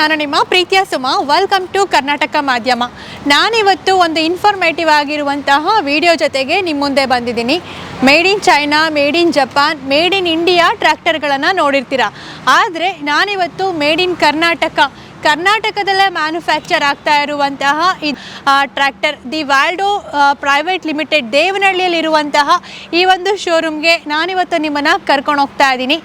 ನಾನು ನಿಮ್ಮ ಪ್ರೀತಿಯ ಸುಮ. ವೆಲ್ಕಮ್ ಟು ಕರ್ನಾಟಕ ಮಾಧ್ಯಮ ನಾನಿವತ್ತು ಒಂದು ಇನ್ಫಾರ್ಮೇಟಿವ್ ಆಗಿರುವಂತಹ ವಿಡಿಯೋ ಜೊತೆಗೆ ನಿಮ್ಮ ಮುಂದೆ ಬಂದಿದ್ದೀನಿ. Made in China made in Japan made in India ಟ್ರ್ಯಾಕ್ಟರ್ಗಳನ್ನು ನೋಡಿರ್ತೀರ. ಆದರೆ ನಾನಿವತ್ತು ಮೇಡ್ ಇನ್ ಕರ್ನಾಟಕ ಕರ್ನಾಟಕದಲ್ಲೇ ಮ್ಯಾನುಫ್ಯಾಕ್ಚರ್ ಆಗ್ತಾ ಇರುವಂತಹ tractor the Valdo private limited ದೇವನಹಳ್ಳಿಯಲ್ಲಿರುವಂತಹ ಈ ಒಂದು ಶೋರೂಮ್ಗೆ ನಾನಿವತ್ತು ನಿಮ್ಮನ್ನು ಕರ್ಕೊಂಡು ಹೋಗ್ತಾ ಇದ್ದೀನಿ.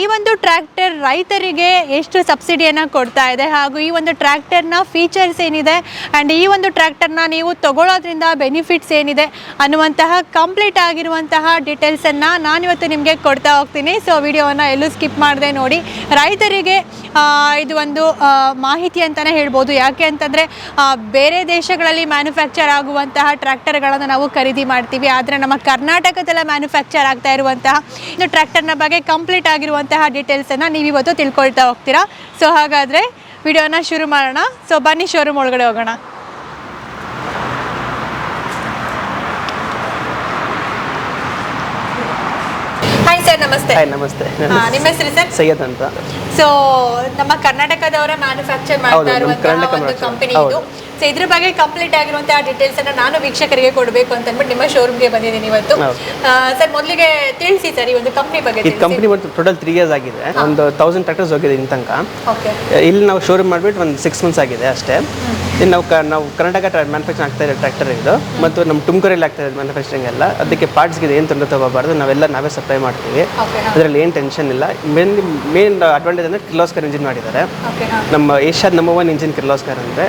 ಈ ಒಂದು ಟ್ರ್ಯಾಕ್ಟರ್ ರೈತರಿಗೆ ಎಷ್ಟು ಸಬ್ಸಿಡಿಯನ್ನು ಕೊಡ್ತಾ ಇದೆ ಹಾಗೂ ಈ ಒಂದು ಟ್ರ್ಯಾಕ್ಟರ್ನ ಫೀಚರ್ಸ್ ಏನಿದೆ ಆ್ಯಂಡ್ ಈ ಒಂದು ಟ್ರ್ಯಾಕ್ಟರ್ನ ನೀವು ತಗೊಳ್ಳೋದ್ರಿಂದ ಬೆನಿಫಿಟ್ಸ್ ಏನಿದೆ ಅನ್ನುವಂತಹ ಕಂಪ್ಲೀಟ್ ಆಗಿರುವಂತಹ ಡೀಟೇಲ್ಸನ್ನು ನಾನಿವತ್ತು ನಿಮಗೆ ಕೊಡ್ತಾ ಹೋಗ್ತೀನಿ. ಸೊ ವಿಡಿಯೋವನ್ನು ಎಲ್ಲೂ ಸ್ಕಿಪ್ ಮಾಡದೆ ನೋಡಿ. ರೈತರಿಗೆ ಇದು ಒಂದು ಮಾಹಿತಿ ಅಂತಲೇ ಹೇಳ್ಬೋದು. ಯಾಕೆ ಅಂತಂದರೆ ಬೇರೆ ದೇಶಗಳಲ್ಲಿ ಮ್ಯಾನುಫ್ಯಾಕ್ಚರ್ ಆಗುವಂತಹ ಟ್ರ್ಯಾಕ್ಟರ್ಗಳನ್ನು ನಾವು ಖರೀದಿ ಮಾಡ್ತೀವಿ. ಆದರೆ ನಮ್ಮ ಕರ್ನಾಟಕದಲ್ಲೇ ಮ್ಯಾನುಫ್ಯಾಕ್ಚರ್ ಆಗ್ತಾ ಇರುವಂತಹ, ಇನ್ನು ಟ್ರ್ಯಾಕ್ಟರ್ನ ಬಗ್ಗೆ ಕಂಪ್ಲೀಟ್ ಆಗಿರುವಂತಹ ಡೀಟೇಲ್ಸನ್ನು ನೀವು ಇವತ್ತು ತಿಳ್ಕೊಳ್ತಾ ಹೋಗ್ತೀರಾ. ಸೊ ಹಾಗಾದರೆ, ವಿಡಿಯೋನ ಶುರು ಮಾಡೋಣ. ಸೊ ಬನ್ನಿ ಶೋರೂಮ್ ಒಳಗಡೆ ಹೋಗೋಣ ಹಾಯ್ ಸರ್ ನಮಸ್ತೆ. ಹಾಯ್ ನಮಸ್ತೆ. ಹಾ, ನಿಮ್ಮ ಹೆಸರು ಸರ್? ಸೈಯದ್ ಅಂತ. ಸೊ ನಮ್ಮ ಕರ್ನಾಟಕದವರ ಮ್ಯಾನುಫ್ಯಾಕ್ಚರ್ ಮಾಡ್ತಾ ಇರುವಂತಹ ಒಂದು ಕಂಪನಿ ಇದು. ಸೊ ಇದ್ರ ಬಗ್ಗೆ ಕಂಪ್ಲೀಟ್ ಆಗಿರುವಂತಹ ಡೀಟೇಲ್ಸ್ ಅನ್ನ ನಾನು ವೀಕ್ಷಕರಿಗೆ ಕೊಡಬೇಕು ಅಂತ ಅಂದ್ಬಿಟ್ಟು ನಿಮ್ಮ ಶೋರೂಮ್ಗೆ ಬಂದಿದ್ದೀನಿ ಇವತ್ತು. ಸರ್ ಮೊದಲಿಗೆ ತಿಳಿಸಿ ಸರ್ ಈ ಒಂದು ಕಂಪನಿ ಬಗ್ಗೆ ಈ ಕಂಪ್ನಿ ಬಂದು ಟೋಟಲ್ ತ್ರೀ ಇಯರ್ಸ್ ಆಗಿದೆ. ಒಂದು ತೌಸಂಡ್ ಟ್ರ್ಯಾಕ್ಟರ್ಸ್ ಹೋಗಿದೆ ಇನ್ ತನಕ. ಓಕೆ ಇಲ್ಲಿ ನಾವು ಶೋರೂಮ್ ಮಾಡ್ಬಿಟ್ಟು ಒಂದು ಸಿಕ್ಸ್ ಮಂತ್ಸ್ ಆಗಿದೆ ಅಷ್ಟೇ. ಇನ್ನು ನಾವು ಕ ನಾವು ಕರ್ನಾಟಕ ಮ್ಯಾನುಫ್ಯಾಕ್ಚರ್ ಆಗ್ತಾ ಇರೋ ಟ್ರ್ಯಾಕ್ಟರ್ ಇದು. ಮತ್ತು ನಮ್ಮ ತುಮಕೂರಲ್ಲಿ ಆಗ್ತಾ ಇದೆ ಮ್ಯಾನುಫ್ಯಾಕ್ಚರಿಂಗ್ ಎಲ್ಲ. ಅದಕ್ಕೆ ಪಾರ್ಟ್ಸ್ಗೆ ಏನು ತೊಂದರೆ ತಗೋಬಾರ್ದು ನಾವೆಲ್ಲ ನಾವೇ ಸಪ್ಲೈ ಮಾಡ್ತೀವಿ. ಅದರಲ್ಲಿ ಏನು ಟೆನ್ಷನ್ ಇಲ್ಲ. ಮೇನ್ ಮೇನ್ ಅಡ್ವಾಂಟೇಜ್ ಅಂದರೆ ಕಿರ್ಲೋಸ್ಕರ್ ಇಂಜಿನ್ ಮಾಡಿದ್ದಾರೆ. ನಮ್ಮ ಏಷ್ಯಾದ ನಂಬರ್ ಒನ್ ಇಂಜಿನ್ ಕಿರ್ಲೋಸ್ಕರ್ ಅಂದರೆ.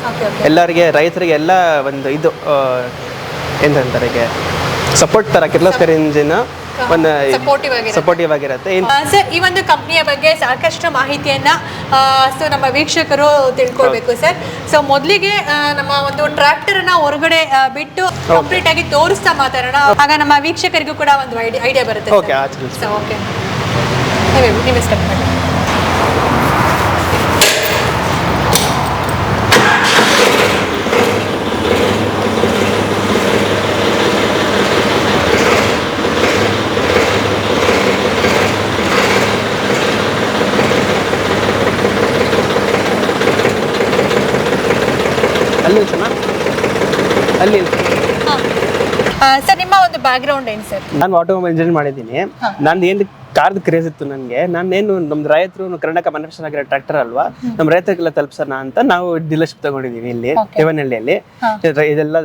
ಎಲ್ಲರಿಗೆ ರೈತರಿಗೆ ಎಲ್ಲ ಒಂದು ಇದು ಏನಂತಾರೆ ಸಪೋರ್ಟ್ ಥರ ಕಿರ್ಲೋಸ್ಕರ್ ಇಂಜಿನ್ ಒಂದು ಸಪೋರ್ಟಿವ್ ಆಗಿರುತ್ತೆ. ಸರ್ ಈ ಒಂದು ಕಂಪ್ನಿಯ ಬಗ್ಗೆ ಸಾಕಷ್ಟು ಮಾಹಿತಿಯನ್ನ ಸೊ ನಮ್ಮ ವೀಕ್ಷಕರು ತಿಳ್ಕೊಳ್ಬೇಕು ಸರ್. ಸೊ ಮೊದಲಿಗೆ ನಮ್ಮ ಒಂದು ಟ್ರ್ಯಾಕ್ಟರ್ ಅನ್ನ ಹೊರಗಡೆ ಬಿಟ್ಟು ಕಂಪ್ಲೀಟ್ ಆಗಿ ತೋರಿಸ್ತಾ ಮಾತಾಡೋಣ. ಆಗ ನಮ್ಮ ವೀಕ್ಷಕರಿಗೂ ಕೂಡ ಒಂದು ಐಡಿಯಾ ಬರುತ್ತೆ ಓಕೆ ಓಕೆ ನೀವು ಸ್ಟಾರ್ಟ್ ಮಾಡಿ. ಅಲ್ಲಿ ಅಲ್ಲಿ ಸರ್ ನಿಮ್ಮ ಒಂದು ಬ್ಯಾಕ್ಗ್ರೌಂಡ್ ಏನು ಸರ್? ನಾನು ಆಟೋಮೊಬೈಲ್ ಇಂಜಿನಿಯರ್ ಮಾಡಿದ್ದೀನಿ. ನಾನು ಏನು ಕಾರ್ದು ಕ್ರೇಜ್ ಇತ್ತು ನನಗೆ ನಾನೇನು ನಮ್ಮ ರೈತರು ಕರ್ನಾಟಕ ಮ್ಯಾನುಫ್ಯಾಕ್ಚರ್ ಆಗಿರೋ ಟ್ರ್ಯಾಕ್ಟರ್ ಅಲ್ವಾ ನಮ್ಮ ರೈತರಿಗೆಲ್ಲ ತಲುಪಿಸೋಣ ಅಂತ ನಾವು ಡೀಲರ್ಶಿಪ್ ತಗೊಂಡಿದ್ದೀವಿ ಇಲ್ಲಿ. ದೇವನಹಳ್ಳಿಯಲ್ಲಿ ಇದೆಲ್ಲ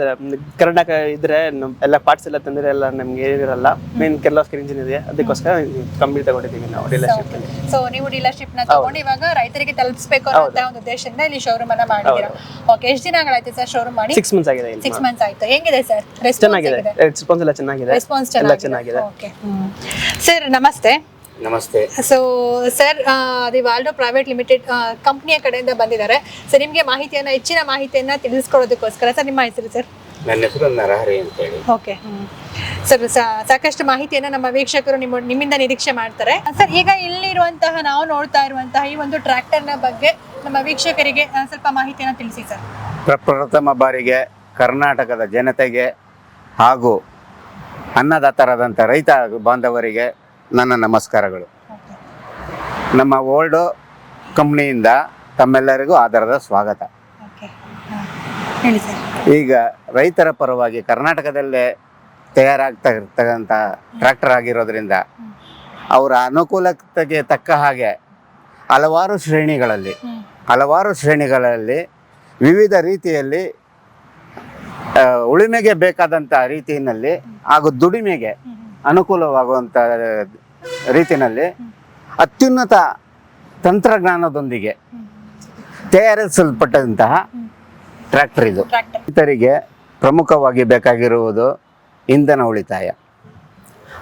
ಕರ್ನಾಟಕ ಇದ್ರೆ ಎಲ್ಲ ಪಾರ್ಟ್ಸ್ ಎಲ್ಲ ತಂದ್ರೆ ಎಲ್ಲ ನಮ್ಗೆ ಏನಿರಲ್ಲ. ಮೇನ್ ಕೆರ್ಲಾಸ್ಕರ್ ಇಂಜಿನ್ ಇದೆ. ಅದಕ್ಕೋಸ್ಕರ ಕಂಪ್ನಿ ತಗೊಂಡಿದ್ದೀವಿ ನಾವು ಡೀಲರ್ಶಿಪ್ ಸೊ ನೀವು ಡೀಲರ್ಶಿಪ್ನ ತಗೊಂಡು ಇವಾಗ ರೈತರಿಗೆ ತಲುಪಿಸಬೇಕು ಅನ್ನೋ ಒಂದು ಉದ್ದೇಶದಿಂದ ಇಲ್ಲಿ ಶೋರೂಮ್ ಅನ್ನ ಮಾಡಿದ್ದೀರಾ? ಓಕೆ ಎಷ್ಟು ದಿನಗಳಾಯ್ತು ಸರ್ ಶೋರೂಮ್ ಮಾಡಿ? ಸಿಕ್ಸ್ ಮಂತ್ಸ್ ಆಗಿದೆ ಸಿಕ್ಸ್ ಮಂತ್ಸ್ ಆಯ್ತು. ಹೆಂಗಿದೆ ಸರ್? ಚೆನ್ನಾಗಿದೆ. ರೆಸ್ಪಾನ್ಸ್ ಎಲ್ಲ ಚೆನ್ನಾಗಿದೆ. ರೆಸ್ಪಾನ್ಸ್ ಎಲ್ಲ ಚೆನ್ನಾಗಿದೆ. ಚೆನ್ನಾಗಿದೆ. ಓಕೆ ಸರ್ ನಮಸ್ತೆ. ನಮಸ್ತೆ. So sir the Valdo private limited ಕಂಪ್ನಿಯ ಕಡೆಯಿಂದ ಬಂದಿದ್ದಾರೆ. ಸರ್ ನಿಮಗೆ ಮಾಹಿತಿಯನ್ನು ಹೆಚ್ಚಿನ ಮಾಹಿತಿಯನ್ನು ತಿಳಿಸ್ಕೊಡೋದಕ್ಕೋಸ್ಕರ ಸರ್ ನಿಮ್ಮ ಹೆಸರು ಸರ್? ನನ್ನ ಹೆಸರು ನರಹರಿ ಅಂತೇಳಿ. ಓಕೆ ಸರ್ ಸಾಕಷ್ಟು ಮಾಹಿತಿಯನ್ನು ನಮ್ಮ ವೀಕ್ಷಕರು ನಿಮ್ಮ ನಿಮ್ಮಿಂದ ನಿರೀಕ್ಷೆ ಮಾಡ್ತಾರೆ. ಸರ್ ಈಗ ಇಲ್ಲಿರುವಂತಹ ನಾವು ನೋಡ್ತಾ ಇರುವಂತಹ ಈ ಒಂದು ಟ್ರ್ಯಾಕ್ಟರ್ನ ಬಗ್ಗೆ ನಮ್ಮ ವೀಕ್ಷಕರಿಗೆ ಸ್ವಲ್ಪ ಮಾಹಿತಿಯನ್ನು ತಿಳಿಸಿ ಸರ್. ಪ್ರಪ್ರಥಮ ಬಾರಿಗೆ ಕರ್ನಾಟಕದ ಜನತೆಗೆ ಹಾಗೂ ಅನ್ನದಾತರಾದಂಥ ರೈತ ಬಾಂಧವರಿಗೆ ನನ್ನ ನಮಸ್ಕಾರಗಳು. ನಮ್ಮ ಓಲ್ಡ್ ಕಂಪ್ನಿಯಿಂದ ತಮ್ಮೆಲ್ಲರಿಗೂ ಆಧಾರದ ಸ್ವಾಗತ. ಈಗ ರೈತರ ಪರವಾಗಿ ಕರ್ನಾಟಕದಲ್ಲೇ ತಯಾರಾಗ್ತಾ ಇರ್ತಕ್ಕಂಥ ಟ್ರ್ಯಾಕ್ಟರ್ ಆಗಿರೋದ್ರಿಂದ ಅವರ ಅನುಕೂಲತೆಗೆ ತಕ್ಕ ಹಾಗೆ ಹಲವಾರು ಶ್ರೇಣಿಗಳಲ್ಲಿ ಹಲವಾರು ಶ್ರೇಣಿಗಳಲ್ಲಿ ವಿವಿಧ ರೀತಿಯಲ್ಲಿ ಉಳಿಮೆಗೆ ಬೇಕಾದಂಥ ರೀತಿಯಲ್ಲಿ ಹಾಗೂ ದುಡಿಮೆಗೆ. ಅನುಕೂಲವಾಗುವಂಥ ರೀತಿಯಲ್ಲಿ ಅತ್ಯುನ್ನತ ತಂತ್ರಜ್ಞಾನದೊಂದಿಗೆ. ತಯಾರಿಸಲ್ಪಟ್ಟಂತಹ ಟ್ರ್ಯಾಕ್ಟರ್ ಇದು. ರೈತರಿಗೆ ಪ್ರಮುಖವಾಗಿ ಬೇಕಾಗಿರುವುದು ಇಂಧನ ಉಳಿತಾಯ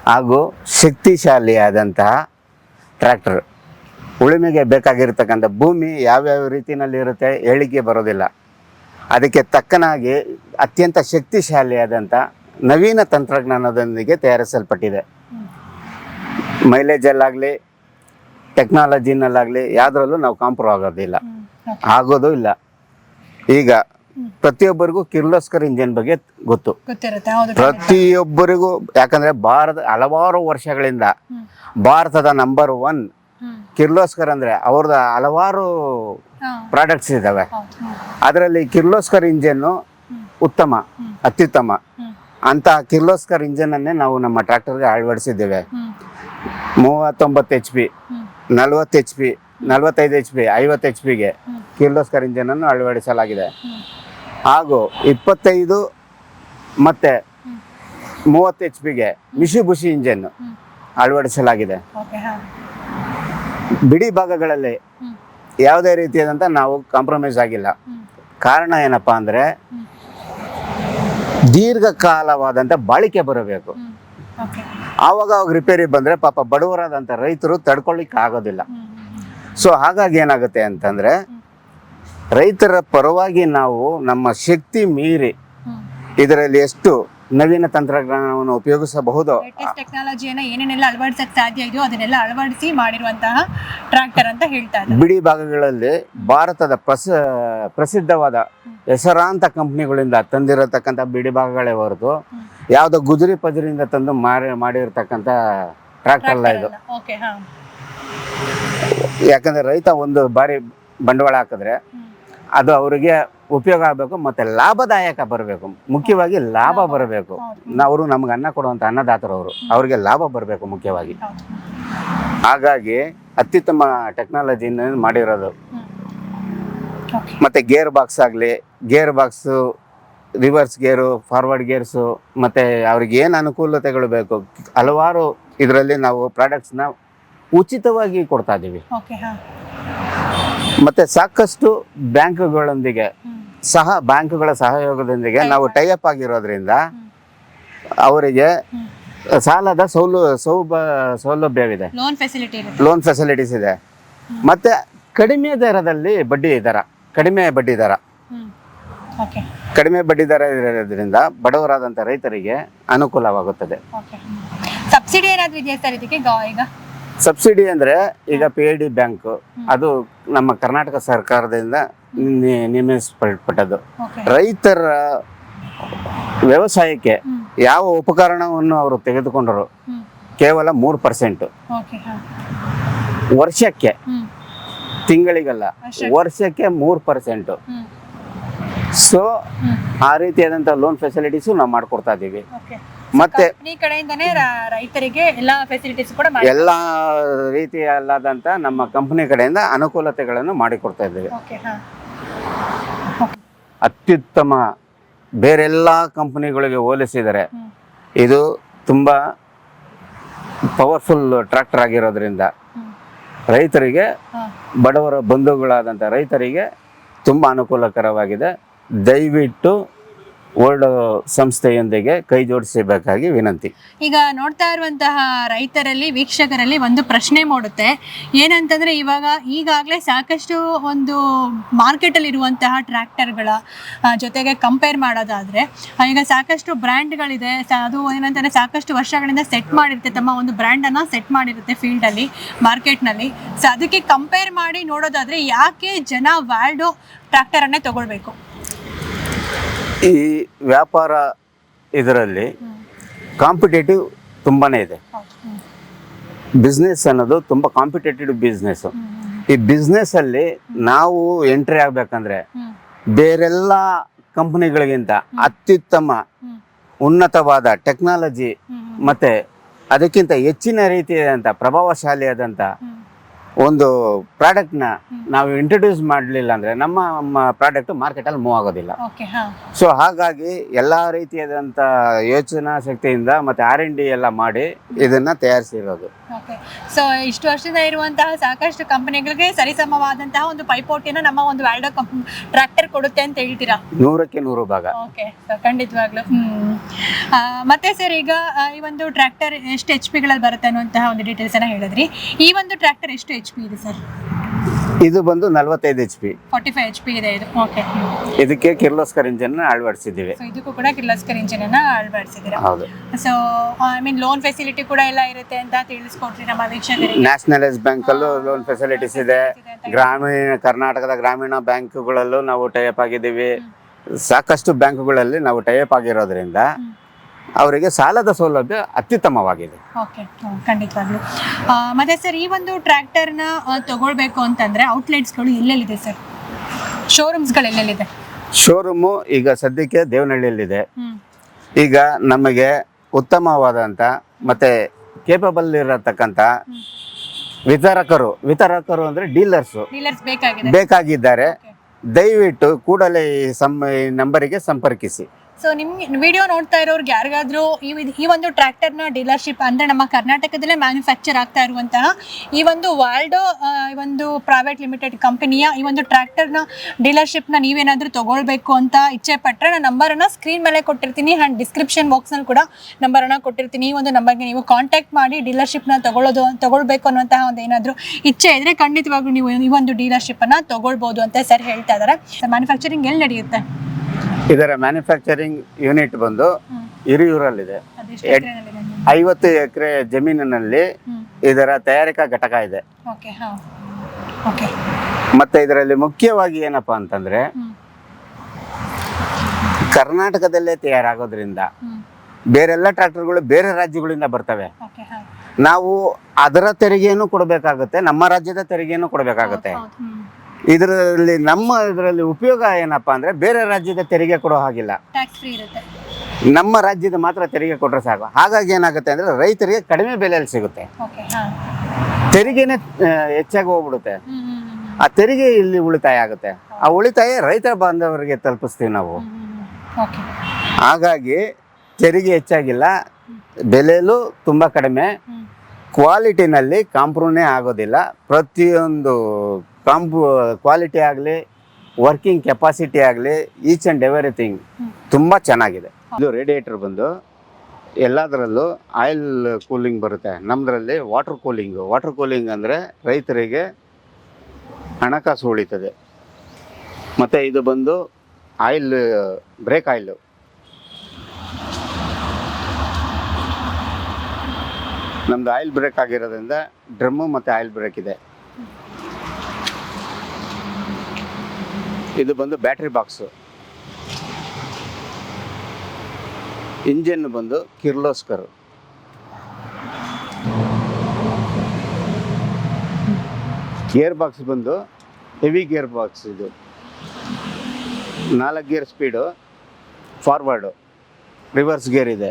ಹಾಗೂ ಶಕ್ತಿಶಾಲಿಯಾದಂತಹ ಟ್ರ್ಯಾಕ್ಟರ್. ಉಳುಮೆಗೆ ಬೇಕಾಗಿರತಕ್ಕಂಥ ಭೂಮಿ ಯಾವ್ಯಾವ ರೀತಿಯಲ್ಲಿ ಇರುತ್ತೆ ಹೇಳಿಕೆ ಬರೋದಿಲ್ಲ. ಅದಕ್ಕೆ ತಕ್ಕನಾಗಿ ಅತ್ಯಂತ ಶಕ್ತಿಶಾಲಿಯಾದಂಥ ನವೀನ ತಂತ್ರಜ್ಞಾನದೊಂದಿಗೆ ತಯಾರಿಸಲ್ಪಟ್ಟಿದೆ. ಮೈಲೇಜಲ್ಲಾಗಲಿ ಟೆಕ್ನಾಲಜಿನಲ್ಲಾಗಲಿ ಯಾವುದ್ರಲ್ಲೂ ನಾವು ಕಾಂಪ್ರೋ ಆಗೋದಿಲ್ಲ. ಆಗೋದು ಇಲ್ಲ. ಈಗ ಪ್ರತಿಯೊಬ್ಬರಿಗೂ ಕಿರ್ಲೋಸ್ಕರ್ ಇಂಜಿನ್ ಬಗ್ಗೆ ಗೊತ್ತು. ಪ್ರತಿಯೊಬ್ಬರಿಗೂ ಯಾಕಂದ್ರೆ ಭಾರತ ಹಲವಾರು ವರ್ಷಗಳಿಂದ ಭಾರತದ ನಂಬರ್ ಒನ್ ಕಿರ್ಲೋಸ್ಕರ್ ಅಂದ್ರೆ ಅವ್ರದ ಹಲವಾರು ಪ್ರಾಡಕ್ಟ್ಸ್ ಇದ್ದಾವೆ ಅದರಲ್ಲಿ ಕಿರ್ಲೋಸ್ಕರ್ ಇಂಜಿನ್ ಉತ್ತಮ ಅತ್ಯುತ್ತಮ. ಅಂತ ಕಿರ್ಲೋಸ್ಕರ್ ಇಂಜನ್ನನ್ನೇ ನಾವು ನಮ್ಮ ಟ್ರ್ಯಾಕ್ಟರ್ಗೆ ಅಳವಡಿಸಿದ್ದೇವೆ. ಮೂವತ್ತೊಂಬತ್ತು ಎಚ್ ಪಿ. ನಲ್ವತ್ತು ಎಚ್ ಪಿ ನಲ್ವತ್ತೈದು ಎಚ್ ಪಿ ಐವತ್ತು ಎಚ್ ಪಿಗೆ ಕಿರ್ಲೋಸ್ಕರ್ ಇಂಜನನ್ನು ಅಳವಡಿಸಲಾಗಿದೆ. ಹಾಗೂ ಇಪ್ಪತ್ತೈದು ಮತ್ತು ಮೂವತ್ತು ಎಚ್ ಪಿಗೆ ಮಿಶಿ ಬುಷಿ ಇಂಜನ್ ಅಳವಡಿಸಲಾಗಿದೆ. ಬಿಡಿ ಭಾಗಗಳಲ್ಲಿ. ಯಾವುದೇ ರೀತಿಯಾದಂಥ ನಾವು ಕಾಂಪ್ರಮೈಸ್ ಆಗಿಲ್ಲ. ಕಾರಣ ಏನಪ್ಪ ಅಂದರೆ. ದೀರ್ಘಕಾಲವಾದಂಥ ಬಾಳಿಕೆ ಬರಬೇಕು. ಆವಾಗ ಅವಾಗ ರಿಪೇರಿ ಬಂದರೆ ಪಾಪ ಬಡವರಾದಂಥ ರೈತರು ತಡ್ಕೊಳ್ಳಿಕ್ಕೆ ಆಗೋದಿಲ್ಲ. ಸೊ ಹಾಗಾಗಿ ಏನಾಗುತ್ತೆ ಅಂತಂದರೆ ರೈತರ ಪರವಾಗಿ ನಾವು ನಮ್ಮ ಶಕ್ತಿ ಮೀರಿ ಇದರಲ್ಲಿ ಎಷ್ಟು ನವೀನ ತಂತ್ರಜ್ಞಾನವನ್ನು ಉಪಯೋಗಿಸಬಹುದು. ಟೆಕ್ನಾಲಜಿಯನ್ನು ಟೆಕ್ನಾಲಜಿಯನ್ನ ಏನೇನೆಲ್ಲ ಅಳವಡಿಸಕ್ಕೆ ಸಾಧ್ಯ ಇದೆಯೋ ಅದನ್ನೆಲ್ಲ ಅಳವಡಿಸಿ ಮಾಡಿರುವಂತಹ ಟ್ರ್ಯಾಕ್ಟರ್ ಅಂತ ಹೇಳ್ತಾ ಇದ್ದಾರೆ. ಬಿಡಿ ಭಾಗಗಳಲ್ಲಿ ಭಾರತದ ಪ್ರಸ ಪ್ರಸಿದ್ಧವಾದ ಹೆಸರಾಂತ ಕಂಪ್ನಿಗಳಿಂದ ತಂದಿರತಕ್ಕಂಥ ಬಿಡಿ ಭಾಗಗಳೇ ಹೊರತು ಯಾವುದೋ ಗುಜರಿ ಪದರಿಂದ ತಂದು ಮಾರಿ ಮಾಡಿರ್ತಕ್ಕಂಥ ಟ್ರ್ಯಾಕ್ಟರ್ ಅಲ್ಲ ಇದು. ಓಕೆ ಹಾ. ಯಾಕಂದ್ರೆ ರೈತ ಒಂದು ಬಾರಿ ಬಂಡವಾಳ ಹಾಕಿದ್ರೆ ಅದು ಅವರಿಗೆ ಉಪಯೋಗ ಆಗಬೇಕು ಮತ್ತೆ ಲಾಭದಾಯಕ ಬರಬೇಕು. ಮುಖ್ಯವಾಗಿ ಲಾಭ ಬರಬೇಕು. ಅವರು ನಮ್ಗೆ ಅನ್ನ ಕೊಡುವಂಥ ಅನ್ನದಾತರವರು ಅವರಿಗೆ ಲಾಭ ಬರಬೇಕು ಮುಖ್ಯವಾಗಿ. ಹಾಗಾಗಿ ಅತ್ಯುತ್ತಮ ಟೆಕ್ನಾಲಜಿನ ಮಾಡಿರೋದು. ಮತ್ತು ಗೇರ್ ಬಾಕ್ಸ್ ಆಗಲಿ gear box reverse gear forward gears ಮತ್ತು ಅವ್ರಿಗೆ ಏನು ಅನುಕೂಲತೆಗಳು ಬೇಕು ಹಲವಾರು ಇದರಲ್ಲಿ ನಾವು ಪ್ರಾಡಕ್ಟ್ಸ್ನ ಉಚಿತವಾಗಿ ಕೊಡ್ತಾ ಇದ್ದೀವಿ ಮತ್ತು ಸಾಕಷ್ಟು ಬ್ಯಾಂಕ್ಗಳೊಂದಿಗೆ. ಸಹ ಬ್ಯಾಂಕ್ಗಳ ಸಹಯೋಗದೊಂದಿಗೆ ನಾವು ಟೈಅಪ್ ಆಗಿರೋದ್ರಿಂದ ಅವರಿಗೆ ಸಾಲದ ಸೌಲು ಸೌಭ ಸೌಲಭ್ಯವಿದೆ. ಲೋನ್ ಫೆಸಿಲಿಟಿ ಲೋನ್ ಫೆಸಿಲಿಟೀಸ್ ಇದೆ. ಮತ್ತೆ ಕಡಿಮೆ ದರದಲ್ಲಿ ಬಡ್ಡಿ ದರ ಕಡಿಮೆ ಬಡ್ಡಿ ದರ. ಕಡಿಮೆ ಬಡ್ಡಿ ದರ ಇರೋದ್ರಿಂದ ಬಡವರಾದಂಥ ರೈತರಿಗೆ ಅನುಕೂಲವಾಗುತ್ತದೆ. ಸಬ್ಸಿಡಿ ಏನಾದ್ರೂ ಇದೆಯಾ ಸರ್ ಇದಕ್ಕೆ ಈಗ? ಸಬ್ಸಿಡಿ ಅಂದ್ರೆ ಈಗ ಪಿ ಐ ಡಿ ಬ್ಯಾಂಕ್ ಅದು ನಮ್ಮ ಕರ್ನಾಟಕ ಸರ್ಕಾರದಿಂದ ನಿ- ನೇಮಿಸಲ್ಪಟ್ಟದ್ದು. ಓಕೆ ರೈತರ ವ್ಯವಸಾಯಕ್ಕೆ ಯಾವ ಉಪಕರಣವನ್ನು ಅವರು ತೆಗೆದುಕೊಂಡರು? ಹ್ಮ್. ಕೇವಲ ಮೂರು ಪರ್ಸೆಂಟ್. ಓಕೆ ಹಾ. ವರ್ಷಕ್ಕೆ ಹ್ಮ್. ತಿಂಗಳಿಗಲ್ಲ ವರ್ಷಕ್ಕೆ. ವರ್ಷಕ್ಕೆ ಮೂರು ಪರ್ಸೆಂಟ್. ಹ್ಮ್. ಸೊ ಹ್ಮ್. ಆ ರೀತಿಯಾದಂಥ ಲೋನ್ ಫೆಸಿಲಿಟೀಸು ನಾವು ಮಾಡಿಕೊಡ್ತಾ ಇದ್ದೀವಿ. ಓಕೆ ಮತ್ತೆ ಕಂಪ್ನಿ ಕಡೆಯಿಂದನೇ ರ- ರೈತರಿಗೆ ಎಲ್ಲಾ ಫೆಸಿಲಿಟೀಸ್ ಕೂಡ ಮಾಡಿ. ಎಲ್ಲ ರೀತಿಯಲ್ಲಾದಂಥ ನಮ್ಮ ಕಂಪನಿ ಕಡೆಯಿಂದ ಅನುಕೂಲತೆಗಳನ್ನು ಮಾಡಿಕೊಡ್ತಾ ಇದ್ದೀವಿ. ಓಕೆ ಹಾ. ಅತ್ಯುತ್ತಮ ಬೇರೆಲ್ಲ ಕಂಪನಿಗಳಿಗೆ ಹೋಲಿಸಿದರೆ ಇದು ತುಂಬ ಪವರ್ಫುಲ್ ಟ್ರ್ಯಾಕ್ಟರ್ ಆಗಿರೋದ್ರಿಂದ ರೈತರಿಗೆ ಬಡವರ ಬಂಧುಗಳಾದಂಥ ರೈತರಿಗೆ ತುಂಬ ಅನುಕೂಲಕರವಾಗಿದೆ. ದಯವಿಟ್ಟು ವರ್ಲ್ಡ್ ಸಂಸ್ಥೆಯೊಂದಿಗೆ ಕೈ ಜೋಡಿಸಬೇಕಾಗಿ ವಿನಂತಿ. ಈಗ ನೋಡ್ತಾ ಇರುವಂತಹ ರೈತರಲ್ಲಿ, ವೀಕ್ಷಕರಲ್ಲಿ ಒಂದು ಪ್ರಶ್ನೆ ಮೂಡುತ್ತೆ. ಏನಂತಂದ್ರೆ ಇವಾಗ ಈಗಾಗಲೇ ಸಾಕಷ್ಟು ಒಂದು ಮಾರ್ಕೆಟಲ್ಲಿ ಇರುವಂತಹ ಟ್ರ್ಯಾಕ್ಟರ್ಗಳ ಜೊತೆಗೆ ಕಂಪೇರ್ ಮಾಡೋದಾದ್ರೆ ಈಗ ಸಾಕಷ್ಟು ಬ್ರ್ಯಾಂಡ್ಗಳಿದೆ ಅದು ಏನಂತಂದ್ರೆ ಸಾಕಷ್ಟು ವರ್ಷಗಳಿಂದ ಸೆಟ್ ಮಾಡಿರುತ್ತೆ. ತಮ್ಮ ಒಂದು ಬ್ರ್ಯಾಂಡನ್ನು ಸೆಟ್ ಮಾಡಿರುತ್ತೆ ಫೀಲ್ಡಲ್ಲಿ ಮಾರ್ಕೆಟ್ನಲ್ಲಿ ಸೊ ಅದಕ್ಕೆ ಕಂಪೇರ್ ಮಾಡಿ ನೋಡೋದಾದ್ರೆ ಯಾಕೆ ಜನ ವ್ಯಾಲ್ಡೋ ಟ್ರ್ಯಾಕ್ಟರನ್ನೇ ತಗೊಳ್ಬೇಕು? ಈ ವ್ಯಾಪಾರ ಇದರಲ್ಲಿ ಕಾಂಪಿಟೇಟಿವ್ ತುಂಬಾ ಇದೆ ಬಿಸ್ನೆಸ್ ಅನ್ನೋದು ತುಂಬ ಕಾಂಪಿಟೇಟಿವ್ ಬಿಸ್ನೆಸ್ ಈ ಅಲ್ಲಿ ನಾವು ಎಂಟ್ರಿ ಆಗ್ಬೇಕಂದ್ರೆ. ಬೇರೆಲ್ಲ ಕಂಪನಿಗಳಿಗಿಂತ ಅತ್ಯುತ್ತಮ. ಉನ್ನತವಾದ ಟೆಕ್ನಾಲಜಿ. ಮತ್ತೆ ಅದಕ್ಕಿಂತ ಹೆಚ್ಚಿನ ರೀತಿಯಾದಂಥ ಪ್ರಭಾವಶಾಲಿಯಾದಂಥ. ಒಂದು ಪ್ರಾಡಕ್ಟ್ನ ನಾವು ಇಂಟ್ರೊಡ್ಯೂಸ್ ಮಾಡಲಿಲ್ಲ ಅಂದರೆ ನಮ್ಮ ಪ್ರಾಡಕ್ಟ್ ಮಾರ್ಕೆಟಲ್ಲಿ ಮೂವ್ ಆಗೋದಿಲ್ಲ. ಸೊ ಹಾಗಾಗಿ ಎಲ್ಲ ರೀತಿಯಾದಂಥ ಯೋಚನಾ ಶಕ್ತಿಯಿಂದ ಮತ್ತು ಆರ್ ಎನ್ ಡಿ ಎಲ್ಲ ಮಾಡಿ ಇದನ್ನು ತಯಾರಿಸಿರೋದು. ಓಕೆ ಸೊ ಇಷ್ಟು ವರ್ಷದಿಂದ ಇರುವಂತಹ ಸಾಕಷ್ಟು ಕಂಪನಿಗಳಿಗೆ ಸರಿಸಮವಾದಂತಹ ಒಂದು ಪೈಪೋಟಿನ ನಮ್ಮ ಒಂದು ವ್ಯಾಲ್ಡೋ ಟ್ರ್ಯಾಕ್ಟರ್ ಕೊಡುತ್ತೆ ಅಂತ ಹೇಳ್ತೀರಾ? ನೂರಕ್ಕೆ ನೂರು ಭಾಗ. ಓಕೆ ಸರ್ ಖಂಡಿತವಾಗ್ಲು. ಮತ್ತೆ ಸರ್ ಈಗ ಈ ಒಂದು ಟ್ರ್ಯಾಕ್ಟರ್ ಎಷ್ಟು ಎಚ್ ಪಿಗಳಲ್ಲಿ ಬರುತ್ತೆ ಅನ್ನುವಂತಹ ಒಂದು ಡೀಟೇಲ್ಸ್ ಅನ್ನ ಹೇಳಿದ್ರಿ. ಈ ಒಂದು ಟ್ರ್ಯಾಕ್ಟರ್ ಎಷ್ಟು ಎಚ್ ಪಿ ಇದೆ ಸರ್ ಇದು ಬಂದು ನಲವತ್ತೈದು H P forty five H P ಇದೆ ಇದು. ಓಕೆ ಇದಕ್ಕೆ ಕಿರ್ಲೋಸ್ಕರ್ ಇಂಜಿನ್ ಅಳವಡಿಸಿದ್ದೀವಿ. ಸೊ ಇದಕ್ಕೂ ಕೂಡ ಕಿರ್ಲೋಸ್ಕರ್ ಇಂಜಿನ್ ಅನ್ನ ಅಳವಡಿಸಿದ್ದೀರಾ? ಹೌದು. So I mean loan facility ಕೂಡ ಎಲ್ಲ ಇರುತ್ತೆ ಅಂತ ತಿಳಿಸ್ಕೊಟ್ರಿ ನಮ್ಮ ವೀಕ್ಷಕರಿಗೆ. ನ್ಯಾಷನಲೈಸ್ ಬ್ಯಾಂಕಲ್ಲೂ ಲೋನ್ ಫೆಸಿಲಿಟೀಸ್ ಇದೆ. ಗ್ರಾಮೀಣ ಕರ್ನಾಟಕದ ಗ್ರಾಮೀಣ ಬ್ಯಾಂಕ್ಗಳಲ್ಲೂ ನಾವು ಟೈಅಪ್ ಆಗಿದ್ದೀವಿ. ಸಾಕಷ್ಟು ಬ್ಯಾಂಕ್ಗಳಲ್ಲಿ ನಾವು ಟೈಅಪ್ ಆಗಿರೋದ್ರಿಂದ ಅವರಿಗೆ ಸಾಲದ ಸೌಲಭ್ಯ ಅತ್ಯುತ್ತಮವಾಗಿದೆ. ಓಕೆ ಖಂಡಿತವಾಗ್ಲು. ಆ, ಮತ್ತೆ ಸರ್ ಈ ಒಂದು ಟ್ರ್ಯಾಕ್ಟರ್ನ ತಗೊಳ್ಬೇಕು ಅಂತಂದ್ರೆ ಔಟ್ಲೆಟ್ಸ್ಗಳು ಎಲ್ಲೆಲ್ಲಿದೆ ಸರ್ ಶೋರೂಮ್ಸ್ಗಳು ಎಲ್ಲೆಲ್ಲಿದೆ? ಶೋರೂಮು ಈಗ ಸದ್ಯಕ್ಕೆ ದೇವನಹಳ್ಳಿಯಲ್ಲಿದೆ. ಹ್ಮ್. ಈಗ ನಮಗೆ ಉತ್ತಮವಾದಂಥ ಮತ್ತು ಕೇಪಬಲ್ ಇರತಕ್ಕಂಥ ವಿತರಕರು ವಿತರಕರು ಅಂದರೆ ಡೀಲರ್ಸು ಡೀಲರ್ಸ್ ಬೇಕಾಗಿದೆ. ಬೇಕಾಗಿದ್ದಾರೆ. ದಯವಿಟ್ಟು ಕೂಡಲೇ ಈ ಸಂ ಈ ನಂಬರಿಗೆ ಸಂಪರ್ಕಿಸಿ. ಸೊ ನಿಮ್ಗೆ ವಿಡಿಯೋ ನೋಡ್ತಾ ಇರೋರ್ಗೆ ಯಾರಿಗಾದ್ರೂ ಈ ಈ ಒಂದು ಟ್ರ್ಯಾಕ್ಟರ್ನ ಡೀಲರ್ಶಿಪ್ ಅಂದರೆ ನಮ್ಮ ಕರ್ನಾಟಕದಲ್ಲೇ ಮ್ಯಾನುಫ್ಯಾಕ್ಚರ್ ಆಗ್ತಾ ಇರುವಂತಹ ಈ ಒಂದು ವಾಲ್ಡೋ ಈ ಒಂದು ಪ್ರೈವೇಟ್ ಲಿಮಿಟೆಡ್ ಕಂಪನಿಯ ಈ ಒಂದು ಟ್ರ್ಯಾಕ್ಟರ್ನ ಡೀಲರ್ಶಿಪ್ನ ನೀವೇನಾದರೂ ತಗೊಳ್ಬೇಕು ಅಂತ ಇಚ್ಛೆ ಪಟ್ಟರೆ ನಾನು ನಂಬರನ್ನು ಸ್ಕ್ರೀನ್ ಮೇಲೆ ಕೊಟ್ಟಿರ್ತೀನಿ ಆ್ಯಂಡ್ ಡಿಸ್ಕ್ರಿಪ್ಷನ್ ಬಾಕ್ಸ್ನಲ್ಲಿ ಕೂಡ ನಂಬರನ್ನು ಕೊಟ್ಟಿರ್ತೀನಿ. ಈ ಒಂದು ನಂಬರ್ಗೆ ನೀವು ಕಾಂಟ್ಯಾಕ್ಟ್ ಮಾಡಿ ಡೀಲರ್ಶಿಪ್ನ ತಗೊಳ್ಳೋದು, ತಗೊಳ್ಬೇಕು ಅನ್ನುವಂತಹ ಒಂದು ಏನಾದರೂ ಇಚ್ಛೆ ಇದ್ದರೆ ಖಂಡಿತವಾಗ್ಲೂ ನೀವು ಈ ಒಂದು ಡೀಲರ್ಶಿಪ್ಪನ್ನು ತಗೊಳ್ಬೋದು ಅಂತ ಸರ್ ಹೇಳ್ತಾ ಇದ್ದಾರೆ ಮ್ಯಾನುಫ್ಯಾಕ್ಚರಿಂಗ್ ಎಲ್ಲಿ ನಡೆಯುತ್ತೆ? ಇದರ ಮ್ಯಾನುಫ್ಯಾಕ್ಚರಿಂಗ್ ಯೂನಿಟ್ ಬಂದು ಹಿರಿಯೂರಲ್ಲಿದೆ ಐವತ್ತು ಎಕರೆ ಜಮೀನಿನಲ್ಲಿ ಇದರ ತಯಾರಿಕಾ ಘಟಕ ಇದೆ. ಮತ್ತೆ ಇದರಲ್ಲಿ ಮುಖ್ಯವಾಗಿ ಏನಪ್ಪಾ ಅಂತಂದ್ರೆ ಕರ್ನಾಟಕದಲ್ಲೇ ತಯಾರಾಗೋದ್ರಿಂದ ಬೇರೆಲ್ಲ ಟ್ರ್ಯಾಕ್ಟರ್ಗಳು ಬೇರೆ ರಾಜ್ಯಗಳಿಂದ ಬರ್ತವೆ. ನಾವು ಅದರ ತೆರಿಗೆಯನ್ನು ಕೊಡಬೇಕಾಗುತ್ತೆ ನಮ್ಮ ರಾಜ್ಯದ ತೆರಿಗೆಯನ್ನು ಕೊಡಬೇಕಾಗುತ್ತೆ. ಇದರಲ್ಲಿ ನಮ್ಮ ಇದರಲ್ಲಿ ಉಪಯೋಗ ಏನಪ್ಪಾ ಅಂದ್ರೆ ಬೇರೆ ರಾಜ್ಯದ ತೆರಿಗೆ ಕೊಡೋ ಹಾಗಿಲ್ಲ. ಟ್ಯಾಕ್ಸ್ ಫ್ರೀ ಇರುತ್ತೆ. ನಮ್ಮ ರಾಜ್ಯದ ಮಾತ್ರ ತೆರಿಗೆ ಕೊಟ್ಟರೆ ಸಾಕು. ಹಾಗಾಗಿ ಏನಾಗುತ್ತೆ ಅಂದ್ರೆ ರೈತರಿಗೆ ಕಡಿಮೆ ಬೆಲೆಯಲ್ಲಿ ಸಿಗುತ್ತೆ. ಓಕೆ ಹಾಂ. ತೆರಿಗೆನೇ ಆ, ಹೆಚ್ಚಾಗಿ ಹೋಗ್ಬಿಡುತ್ತೆ. ಹ್ಮ್ ಹ್ಮ್ ಹ್ಮ್ ಆ ತೆರಿಗೆ ಇಲ್ಲಿ ಉಳಿತಾಯ ಆಗುತ್ತೆ. ಆ ಉಳಿತಾಯ ರೈತ ಬಾಂಧವರಿಗೆ ತಲುಪಿಸ್ತೀವಿ ನಾವು. ಹ್ಮ್ ಹ್ಮ್ ಓಕೆ ಹಾಗಾಗಿ ತೆರಿಗೆ ಹೆಚ್ಚಾಗಿಲ್ಲ. ಬೆಲೆಯಲ್ಲೂ ತುಂಬ ಕಡಿಮೆ. ಹ್ಮ್. ಕ್ವಾಲಿಟಿನಲ್ಲಿ ಕಾಂಪ್ರೂನೇ ಆಗೋದಿಲ್ಲ. ಪ್ರತಿಯೊಂದು ಕಾಂಪು ಕ್ವಾಲಿಟಿ ಆಗಲಿ ವರ್ಕಿಂಗ್ ಕೆಪಾಸಿಟಿ ಆಗಲಿ ಈಚ್ ಆ್ಯಂಡ್ ಎವ್ರಿಥಿಂಗ್. ತುಂಬ ಚೆನ್ನಾಗಿದೆ. ಇದು ರೇಡಿಯೇಟರ್ ಬಂದು ಎಲ್ಲದರಲ್ಲೂ ಆಯಿಲ್ ಕೂಲಿಂಗ್ ಬರುತ್ತೆ. ನಮ್ಮದ್ರಲ್ಲಿ ವಾಟರ್ ಕೂಲಿಂಗು ವಾಟರ್ ಕೂಲಿಂಗ್ ಅಂದರೆ ರೈತರಿಗೆ ಹಣಕಾಸು ಉಳಿತದೆ. ಮತ್ತು ಇದು ಬಂದು ಆಯಿಲ್ ಬ್ರೇಕ್ ಆಯಿಲು ನಮ್ದು ಆಯಿಲ್ ಬ್ರೇಕ್ ಆಗಿರೋದ್ರಿಂದ ಡ್ರಮ್ಮು ಮತ್ತು ಆಯಿಲ್ ಬ್ರೇಕ್ ಇದೆ. ಇದು ಬಂದು ಬ್ಯಾಟ್ರಿ ಬಾಕ್ಸು. ಇಂಜಿನ್ ಬಂದು ಕಿರ್ಲೋಸ್ಕರ್. ಗೇರ್ ಬಾಕ್ಸ್ ಬಂದು ಹೆವಿ ಗೇರ್ ಬಾಕ್ಸ್ ಇದು. ನಾಲ್ಕು gear speed, forward, reverse gear ಇದೆ.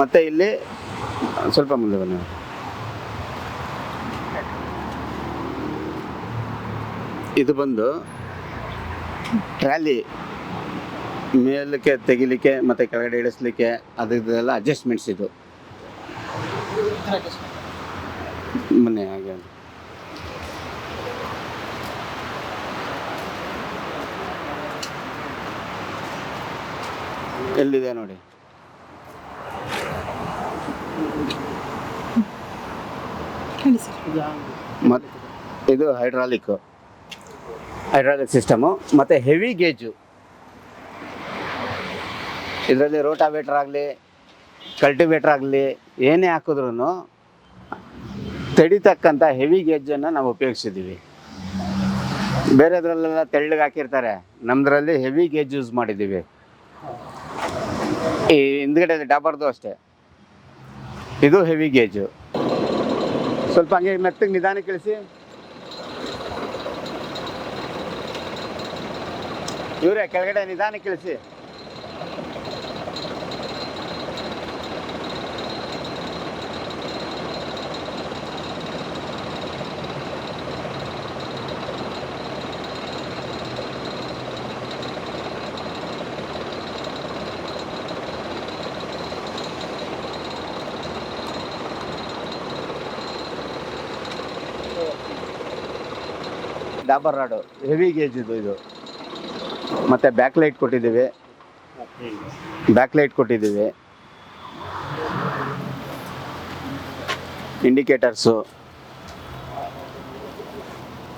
ಮತ್ತು ಇಲ್ಲಿ ಸ್ವಲ್ಪ ಮುಂದೆ ಬನ್ನಿ. ಇದು ಬಂದು ಟ್ರಾಲಿ ಮೇಲಕ್ಕೆ ತೆಗಿಲಿಕ್ಕೆ ಮತ್ತು ಕೆಳಗಡೆ ಇಳಿಸ್ಲಿಕ್ಕೆ ಅದರದ್ದೆಲ್ಲ ಅಡ್ಜಸ್ಟ್ಮೆಂಟ್ಸ್ ಇದು. ಮೊನ್ನೆ ಹಾಗೆ ಎಲ್ಲಿದೆ ನೋಡಿ? ಮತ್ತು ಇದು ಹೈಡ್ರಾಲಿಕ್ ಹೈಡ್ರಾಲಿಕ್ ಸಿಸ್ಟಮು, ಮತ್ತು ಹೆವಿ ಗೇಜು. ಇದರಲ್ಲಿ ರೋಟಾವೇಟ್ರ್ ಆಗಲಿ, ಕಲ್ಟಿವೇಟ್ರ್ ಆಗಲಿ, ಏನೇ ಹಾಕಿದ್ರೂ ತಡಿತಕ್ಕಂಥ ಹೆವಿ ಗೇಜನ್ನು ನಾವು ಉಪಯೋಗಿಸಿದ್ದೀವಿ. ಬೇರೆದ್ರಲ್ಲೆಲ್ಲ ತೆಳ್ಳಗೆ ಹಾಕಿರ್ತಾರೆ. ನಮ್ಮದ್ರಲ್ಲಿ ಹೆವಿ ಗೇಜ್ ಯೂಸ್ ಮಾಡಿದ್ದೀವಿ. ಈ ಹಿಂದ್ಗಡೆ ಡಾಬರ್ದು ಅಷ್ಟೇ. ಇದು ಹೆವಿ ಗೇಜು. ಸ್ವಲ್ಪ ಹಂಗೆ ಮೆತ್ತಗೆ ನಿಧಾನಕ್ಕೆ ಇಳಿಸಿ. ಇವರೇ ಕೆಳಗಡೆ ನಿಧಾನ ಇಳಿಸಿ ಡಾಬರ್ ರಾಡು ಹೆವಿ ಗೇಜ್ ಇದು ಇದು. ಮತ್ತೆ ಬ್ಯಾಕ್ ಲೈಟ್ ಕೊಟ್ಟಿದ್ದೀವಿ. ಬ್ಯಾಕ್ ಲೈಟ್ ಕೊಟ್ಟಿದ್ದೀವಿ. ಇಂಡಿಕೇಟರ್ಸು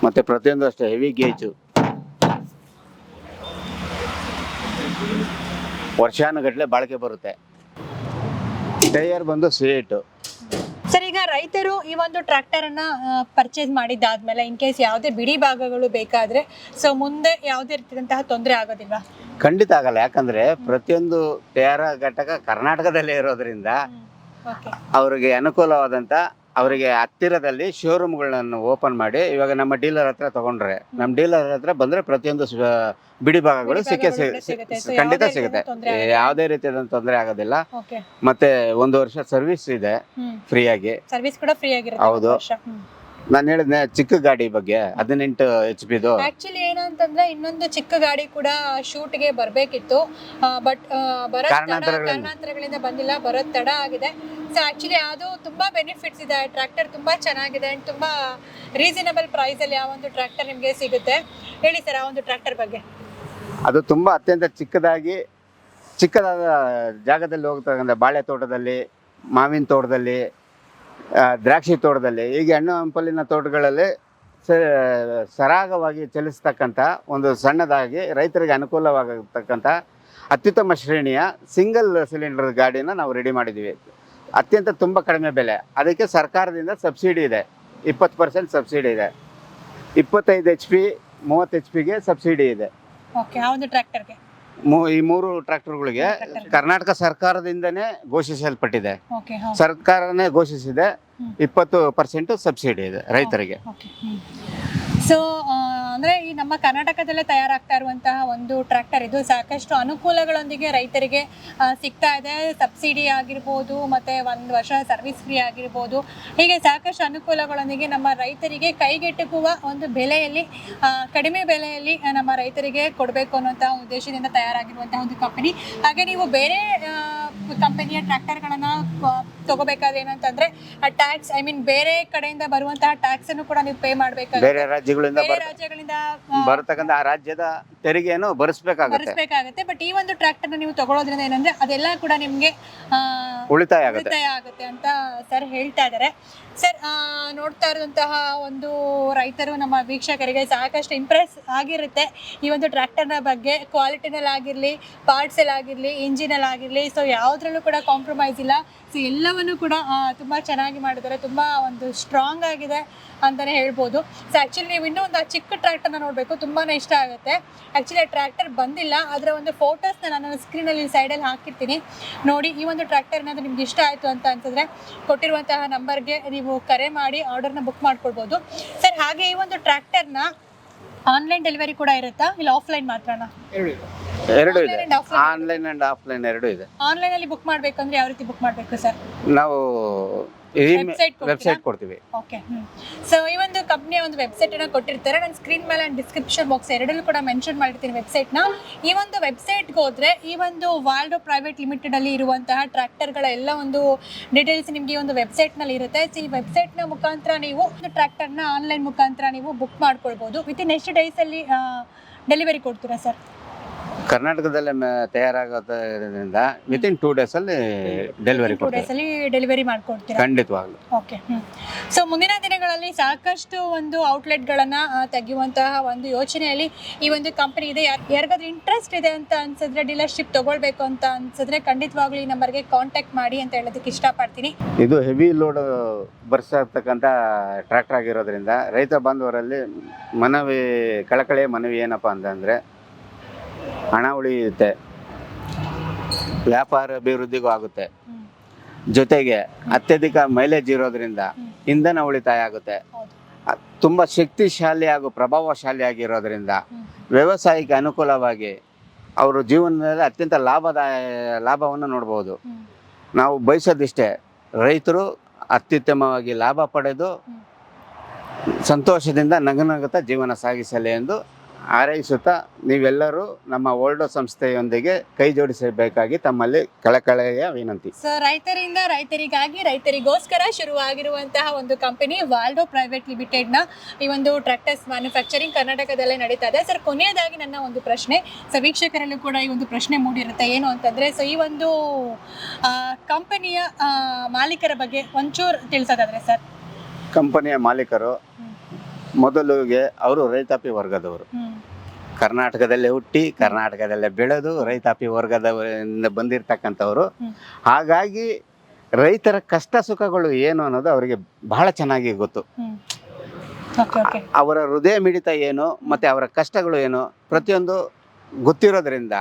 ಮತ್ತೆ ಪ್ರತಿಯೊಂದು ಅಷ್ಟೇ ಹೆವಿ ಗೇಜು ವರ್ಷಾನುಗಟ್ಟಲೆ ಬಾಳಿಕೆ ಬರುತ್ತೆ. ಟೈಯರ್ ಬಂದು ಈಗ ರೈತರು ಈ ಒಂದು ಟ್ರ್ಯಾಕ್ಟರ್ ಅನ್ನ ಪರ್ಚೇಸ್ ಮಾಡಿದ್ದಾದ್ಮೇಲೆ ಇನ್ ಕೇಸ್ ಯಾವುದೇ ಬಿಡಿ ಭಾಗಗಳು ಬೇಕಾದ್ರೆ ಸೊ ಮುಂದೆ ಯಾವುದೇ ರೀತಿಯಾದಂತಹ ತೊಂದರೆ ಆಗೋದಿಲ್ಲ ಖಂಡಿತ ಆಗಲ್ಲ. ಯಾಕಂದ್ರೆ ಪ್ರತಿಯೊಂದು ತಯಾರ ಘಟಕ ಕರ್ನಾಟಕದಲ್ಲೇ ಇರೋದ್ರಿಂದ ಅವರಿಗೆ ಅನುಕೂಲವಾದಂತ ಅವರಿಗೆ ಹತ್ತಿರದಲ್ಲಿ ಶೋರೂಮ್ಗಳನ್ನು ಓಪನ್ ಮಾಡಿ ಇವಾಗ ನಮ್ಮ ಡೀಲರ್ ಹತ್ರ ತಗೊಂಡ್ರೆ ನಮ್ಮ ಡೀಲರ್ ಹತ್ರ ಬಂದ್ರೆ ಪ್ರತಿಯೊಂದು ಬಿಡಿ ಭಾಗಗಳು ಬಿಡಿ ಸಿಕ್ಕೇ ಭಾಗಗಳು ಸಿಗುತ್ತೆ. ಸಿ- ಖಂಡಿತ ಯಾವುದೇ ಸಿಗುತ್ತೆ. ರೀತಿಯಾದ ತೊಂದ್ರೆ ಆಗಲ್ಲ. ಯಾವುದೇ ರೀತಿಯಾದ ತೊಂದರೆ ಆಗೋದಿಲ್ಲ. ಓಕೆ ಮತ್ತೆ ಒಂದು ವರ್ಷ ಸರ್ವಿಸ್ ಇದೆ ಹ್ಮ್. ಫ್ರೀಯಾಗಿ ಸರ್ವಿಸ್ ಕೂಡ ಫ್ರೀ ಆಗಿರುತ್ತೆ ಹೌದು. ನಾನು ಹೇಳಿದ್ನೆ ಚಿಕ್ಕ ಗಾಡಿ ಬಗ್ಗೆ ಹದಿನೆಂಟು ಎಚ್ ಪಿದು ಆಕ್ಚುಲಿ ಏನಂತಂದ್ರೆ ಇನ್ನೊಂದು ಚಿಕ್ಕ ಗಾಡಿ ಕೂಡ ಶೂಟ್ಗೆ ಬರ್ಬೇಕಿತ್ತು. ಬಟ್ ಬರೋ ಕಾರಣಾಂತರಗಳಿಂದ. ಕಾರಣಾಂತರಗಳಿಂದ ಬಂದಿಲ್ಲ ಬರೋ ತಡ ಆಗಿದೆ. ಸೊ ಆಕ್ಚುಲಿ ಅದು ತುಂಬಾ ಬೆನಿಫಿಟ್ಸ್ ಇದೆ. ಟ್ರ್ಯಾಕ್ಟರ್ ತುಂಬಾ ಚೆನ್ನಾಗಿದೆ ಅಂಡ್ ತುಂಬಾ ರೀಸನಬಲ್ ಪ್ರೈಸ್ ಅಲ್ಲಿ ಆ ಒಂದು ಟ್ರ್ಯಾಕ್ಟರ್ ನಿಮ್ಗೆ ಸಿಗುತ್ತೆ. ಹೇಳಿ ಸರ್ ಆ ಒಂದು ಟ್ರ್ಯಾಕ್ಟರ್ ಬಗ್ಗೆ. ಅದು ತುಂಬಾ ಅತ್ಯಂತ ಚಿಕ್ಕದಾಗಿ ಚಿಕ್ಕದಾದ ಜಾಗದಲ್ಲಿ ಹೋಗ್ತಕ್ಕಂಥ ಬಾಳೆ ತೋಟದಲ್ಲಿ ಮಾವಿನ ತೋಟದಲ್ಲಿ ದ್ರಾಕ್ಷಿ ತೋಟದಲ್ಲಿ, ಈಗ ಹಣ್ಣು ಹಂಪಲಿನ ತೋಟಗಳಲ್ಲಿ ಸರಾಗವಾಗಿ ಚಲಿಸ್ತಕ್ಕಂಥ ಒಂದು ಸಣ್ಣದಾಗಿ ರೈತರಿಗೆ ಅನುಕೂಲವಾಗತಕ್ಕಂಥ ಅತ್ಯುತ್ತಮ ಶ್ರೇಣಿಯ ಸಿಂಗಲ್ ಸಿಲಿಂಡರ್ ಗಾಡಿನ ನಾವು ರೆಡಿ ಮಾಡಿದ್ದೀವಿ. ಅತ್ಯಂತ ತುಂಬ ಕಡಿಮೆ ಬೆಲೆ. ಅದಕ್ಕೆ ಸರ್ಕಾರದಿಂದ ಸಬ್ಸಿಡಿ ಇದೆ. ಇಪ್ಪತ್ತು ಪರ್ಸೆಂಟ್ ಸಬ್ಸಿಡಿ ಇದೆ. ಇಪ್ಪತ್ತೈದು ಎಚ್ ಪಿ ಮೂವತ್ತು ಎಚ್ ಪಿಗೆ ಸಬ್ಸಿಡಿ ಇದೆ. ಮೂ- ಈ ಮೂರು ಟ್ರ್ಯಾಕ್ಟರ್ಗಳಿಗೆ ಕರ್ನಾಟಕ ಸರ್ಕಾರದಿಂದನೇ ಘೋಷಿಸಲ್ಪಟ್ಟಿದೆ. ಓಕೆ ಸರ್ಕಾರನೇ ಘೋಷಿಸಿದೆ. ಹ್ಮ್. ಇಪ್ಪತ್ತು ಪರ್ಸೆಂಟ್ ಸಬ್ಸಿಡಿ ಇದೆ ರೈತರಿಗೆ. ಸೊ ಅಂದ್ರೆ ಈ ನಮ್ಮ ಕರ್ನಾಟಕದಲ್ಲೇ ತಯಾರಾಗ್ತಾ ಇರುವಂತಹ ಒಂದು ಟ್ರ್ಯಾಕ್ಟರ್ ಇದು ಸಾಕಷ್ಟು ಅನುಕೂಲಗಳೊಂದಿಗೆ ರೈತರಿಗೆ ಸಿಗ್ತಾ ಇದೆ. ಸಬ್ಸಿಡಿ ಆಗಿರ್ಬೋದು ಮತ್ತೆ ಒಂದು ವರ್ಷ ಸರ್ವಿಸ್ ಫ್ರೀ ಆಗಿರ್ಬೋದು. ಹೀಗೆ ಸಾಕಷ್ಟು ಅನುಕೂಲಗಳೊಂದಿಗೆ ನಮ್ಮ ರೈತರಿಗೆ ಕೈಗೆಟುಕುವ ಒಂದು ಬೆಲೆಯಲ್ಲಿ ಕಡಿಮೆ ಬೆಲೆಯಲ್ಲಿ ನಮ್ಮ ರೈತರಿಗೆ ಕೊಡಬೇಕು ಅನ್ನುವಂತಹ ಉದ್ದೇಶದಿಂದ ತಯಾರಾಗಿರುವಂತಹ ಒಂದು ಕಂಪನಿ ಹಾಗೆ ನೀವು ಬೇರೆ ಕಂಪನಿಯ ಟ್ರ್ಯಾಕ್ಟರ್ಗಳನ್ನು ತಗೋಬೇಕಾದ್ರೆ ಏನಂತಂದ್ರೆ ಟ್ಯಾಕ್ಸ್ ಐ ಮೀನ್ ಬೇರೆ ಕಡೆಯಿಂದ ಬರುವಂತಹ ಟ್ಯಾಕ್ಸ್ ಅನ್ನು ಕೂಡ ನೀವು ಪೇ ಮಾಡಬೇಕಾಗುತ್ತೆ. ಬೇರೆ ರಾಜ್ಯಗಳಿಂದ ಬೇರೆ ಬರತಕ್ಕಂಥ ಆ ರಾಜ್ಯದ ತೆರಿಗೆಯನ್ನು ಭರಿಸ್ಬೇಕಾಗತ್ತೆ ಭರಿಸಬೇಕಾಗುತ್ತೆ ಬಟ್ ಈ ಒಂದು ಟ್ರ್ಯಾಕ್ಟರ್ ನೀವು ತಗೊಳ್ಳೋದ್ರಿಂದ ಏನಂದ್ರೆ ಅದೆಲ್ಲ ಕೂಡ ನಿಮ್ಗೆ ಆ, ಉಳಿತಾಯ ಆಗುತ್ತೆ. ಉಳಿತಾಯ ಆಗುತ್ತೆ ಅಂತ ಸರ್ ಹೇಳ್ತಾ ಇದ್ದಾರೆ ಸರ್ ನೋಡ್ತಾ ಇರುವಂತಹ ಒಂದು ರೈತರು ನಮ್ಮ ವೀಕ್ಷಕರಿಗೆ ಸಾಕಷ್ಟು ಇಂಪ್ರೆಸ್ ಆಗಿರುತ್ತೆ ಈ ಒಂದು ಟ್ರ್ಯಾಕ್ಟರ್ನ ಬಗ್ಗೆ. ಕ್ವಾಲಿಟಿನಲ್ಲಿ ಆಗಿರಲಿ ಇಂಜಿನಲ್ಲಾಗಿರಲಿ ಆಗಿರಲಿ ಇಂಜಿನಲ್ಲಿ ಆಗಿರಲಿ ಸೊ ಯಾವುದ್ರಲ್ಲೂ ಕೂಡ ಕಾಂಪ್ರಮೈಸ್ ಇಲ್ಲ. ಸೊ ಎಲ್ಲವನ್ನು ಕೂಡ ತುಂಬಾ ತುಂಬ ಚೆನ್ನಾಗಿ ಮಾಡಿದ್ದಾರೆ. ತುಂಬ ಒಂದು ಸ್ಟ್ರಾಂಗ್ ಆಗಿದೆ. ಅಂತಲೇ ಹೇಳ್ಬೋದು. ಸೊ ಆ್ಯಕ್ಚುಲಿ ನೀವು ಇನ್ನೂ ಒಂದು ಆ ಚಿಕ್ಕ ಟ್ರ್ಯಾಕ್ಟರ್ನ ನೋಡಬೇಕು ತುಂಬಾ ಇಷ್ಟ ಆಗುತ್ತೆ. ಆ್ಯಕ್ಚುಲಿ ಆ ಟ್ರ್ಯಾಕ್ಟರ್ ಬಂದಿಲ್ಲ ಅದರ ಒಂದು ಫೋಟೋಸ್ನ ನಾನು ಸ್ಕ್ರೀನಲ್ಲಿ ಸೈಡಲ್ಲಿ ಹಾಕಿರ್ತೀನಿ. ನೋಡಿ ಈ ಒಂದು ಟ್ರ್ಯಾಕ್ಟರ್ ಏನಾದರೂ ನಿಮ್ಗೆ ಇಷ್ಟ ಆಯಿತು ಅಂತ ಅಂತಂದರೆ ಕೊಟ್ಟಿರುವಂತಹ ನಂಬರ್ಗೆ ನೀವು ಕರೆ ಮಾಡಿ ಆರ್ಡರ್ನ ಬುಕ್ ಮಾಡ್ಕೊಳ್ಬೋದು. ಸರ್ ಹಾಗೆ ಈ ಒಂದು ಟ್ರ್ಯಾಕ್ಟರ್ನ ಆನ್ಲೈನ್ ಡೆಲಿವರಿ ಕೂಡ ಇರುತ್ತಾ? ಇಲ್ಲ ಆಫ್ಲೈನ್ ಮಾತ್ರನಾ? ಎರಡು ಇದೆ. ಆನ್ಲೈನ್ ಅಂಡ್ ಆಫ್ಲೈನ್ ಎರಡು ಇದೆ. ಆನ್ಲೈನಲ್ಲಿ ಬುಕ್ ಮಾಡ್ಬೇಕಂದ್ರೆ ಯಾವ ರೀತಿ ಬುಕ್ ಮಾಡಬೇಕು ಸರ್ ನಾವು? ವೆಬ್ಸೈಟ್ ಕೊಡ್ತೀವಿ. ಓಕೆ ಸೊ ಈ ಒಂದು ಕಂಪ್ನಿಯ ಒಂದು ವೆಬ್ಸೈಟ್ ಅನ್ನ ಕೊಟ್ಟಿರ್ತಾರೆ. ನಾನು ಸ್ಕ್ರೀನ್ ಮೇಲೆ ಡಿಸ್ಕ್ರಿಪ್ಷನ್ ಬಾಕ್ಸ್ ಎರಡಲ್ಲೂ ಕೂಡ ಮೆನ್ಷನ್ ಮಾಡಿರ್ತೀನಿ ವೆಬ್ಸೈಟ್ನ ಈ ಒಂದು ವೆಬ್ಸೈಟ್ಗೆ ಹೋದ್ರೆ ಈ ಒಂದು ವಾಲ್ಡೋ ಪ್ರೈವೇಟ್ ಲಿಮಿಟೆಡ್ ಅಲ್ಲಿ ಇರುವಂತಹ ಟ್ರ್ಯಾಕ್ಟರ್ಗಳ ಎಲ್ಲ ಒಂದು ಡೀಟೇಲ್ಸ್ ನಿಮಗೆ ಈ ಒಂದು ವೆಬ್ಸೈಟ್ನಲ್ಲಿ ಇರುತ್ತೆ. ಸೊ ಈ ನ ಮುಖಾಂತರ ನೀವು ಟ್ರ್ಯಾಕ್ಟರ್ನ ಆನ್ಲೈನ್ ಮುಖಾಂತರ ನೀವು ಬುಕ್ ಮಾಡ್ಕೊಳ್ಬೋದು. ಇನ್ ಎಷ್ಟು ಅಲ್ಲಿ ಡೆಲಿವರಿ ಕೊಡ್ತೀರಾ ಸರ್ ಕರ್ನಾಟಕದಲ್ಲೇ ತಯಾರಾಗೋದ್ರಿಂದ ವಿತಿನ್ ಟೂ ಡೇಸ್ ಅಲ್ಲಿ ಡೆಲಿವರಿ ಟೂ ಕೊಡ್ತೀವಿ. ಡೇಸಲ್ಲಿ ಡೆಲಿವರಿ ಮಾಡ್ಕೊಡ್ತೀರಾ? ಖಂಡಿತವಾಗ್ಲು. ಓಕೆ ಸೊ ಮುಂದಿನ ದಿನಗಳಲ್ಲಿ ಸಾಕಷ್ಟು ಒಂದು ಔಟ್ಲೆಟ್ಗಳನ್ನು ತೆಗೆಯುವಂತಹ ಒಂದು ಯೋಚನೆಯಲ್ಲಿ ಈ ಒಂದು ಕಂಪನಿ ಇದೆ. ಯಾರ್- ಯಾರಿಗಾದ್ರೂ ಇಂಟ್ರೆಸ್ಟ್ ಇದೆ ಅಂತ ಅನ್ಸಿದ್ರೆ ಡೀಲರ್ಶಿಪ್ ತಗೊಳ್ಬೇಕು ಅಂತ ಅನ್ಸಿದ್ರೆ ಖಂಡಿತವಾಗ್ಲೂ ಈ ನಂಬರ್ಗೆ ಕಾಂಟ್ಯಾಕ್ಟ್ ಮಾಡಿ ಅಂತ ಹೇಳೋದಕ್ಕೆ ಇಷ್ಟಪಡ್ತೀನಿ. ಇದು ಹೆವಿ ಲೋಡ್ ಬರ್ಸತಕ್ಕಂಥ ಟ್ರ್ಯಾಕ್ಟರ್ ಆಗಿರೋದ್ರಿಂದ ರೈತ ಬಾಂಧವರಲ್ಲಿ ಮನವಿ ಕಳಕಳಿಯ ಮನವಿ ಏನಪ್ಪ ಅಂತಂದರೆ ಹಣ ಉಳಿಯುತ್ತೆ ವ್ಯಾಪಾರ ಅಭಿವೃದ್ಧಿಗೂ ಆಗುತ್ತೆ ಜೊತೆಗೆ ಅತ್ಯಧಿಕ ಮೈಲೇಜ್ ಇರೋದ್ರಿಂದ. ಇಂಧನ ಉಳಿತಾಯ ಆಗುತ್ತೆ ತುಂಬ ಶಕ್ತಿಶಾಲಿ ಹಾಗೂ ಪ್ರಭಾವಶಾಲಿ ಆಗಿರೋದ್ರಿಂದ. ವ್ಯವಸಾಯಕ್ಕೆ ಅನುಕೂಲವಾಗಿ ಅವರು ಜೀವನದಲ್ಲಿ ಅತ್ಯಂತ ಲಾಭದಾಯ, ಲಾಭವನ್ನು ನೋಡ್ಬೋದು ನಾವು ಬಯಸೋದಿಷ್ಟೇ, ರೈತರು ಅತ್ಯುತ್ತಮವಾಗಿ ಲಾಭ ಪಡೆದು. ಸಂತೋಷದಿಂದ ನಗನಗುತ್ತಾ ಜೀವನ ಸಾಗಿಸಲಿ ಎಂದು ಹಾರೈಸುತ್ತಾ ನೀವೆಲ್ಲರೂ ನಮ್ಮ ಓಲ್ಡೋ ಸಂಸ್ಥೆಯೊಂದಿಗೆ ಕೈ ಜೋಡಿಸಬೇಕಾಗಿ ತಮ್ಮಲ್ಲಿ ಕಳಕಳೆಯ ವಿನಂತಿ. ಸೊ ರೈತರಿಂದ ರೈತರಿಗಾಗಿ ರೈತರಿಗೋಸ್ಕರ ಶುರುವಾಗಿರುವಂತಹ ಒಂದು ಕಂಪನಿ ವಾಲ್ಡೋ ಪ್ರೈವೇಟ್ ಲಿಮಿಟೆಡ್ನ ಈ ಒಂದು ಟ್ರಾಕ್ಟರ್ಸ್ ಮ್ಯಾನುಫ್ಯಾಕ್ಚರಿಂಗ್ ಕರ್ನಾಟಕದಲ್ಲೇ ನಡೀತಾ ಇದೆ ಸರ್ ಕೊನೆಯದಾಗಿ ನನ್ನ ಒಂದು ಪ್ರಶ್ನೆ. ಸೊ ವೀಕ್ಷಕರಲ್ಲೂ ಕೂಡ ಈ ಒಂದು ಪ್ರಶ್ನೆ ಮೂಡಿರುತ್ತೆ. ಏನು ಅಂತಂದ್ರೆ ಸೊ ಈ ಒಂದು ಕಂಪನಿಯ ಮಾಲೀಕರ ಬಗ್ಗೆ ಒಂಚೂರು ತಿಳಿಸೋದಾದ್ರೆ ಸರ್ ಕಂಪನಿಯ ಮಾಲೀಕರು. ಮೊದಲಿಗೆ ಅವರು ರೈತಾಪಿ ವರ್ಗದವರು. ಕರ್ನಾಟಕದಲ್ಲೇ ಹುಟ್ಟಿ ಕರ್ನಾಟಕದಲ್ಲೇ ಬೆಳೆದು ರೈತಾಪಿ ವರ್ಗದವರಿಂದ ಬಂದಿರತಕ್ಕಂಥವ್ರು. ಹಾಗಾಗಿ ರೈತರ ಕಷ್ಟ ಸುಖಗಳು ಏನು ಅನ್ನೋದು ಅವರಿಗೆ ಬಹಳ ಚೆನ್ನಾಗಿ ಗೊತ್ತು. ಅವರ ಹೃದಯ ಮಿಡಿತ ಏನು ಮತ್ತು ಅವರ ಕಷ್ಟಗಳು ಏನು ಪ್ರತಿಯೊಂದು ಗೊತ್ತಿರೋದ್ರಿಂದ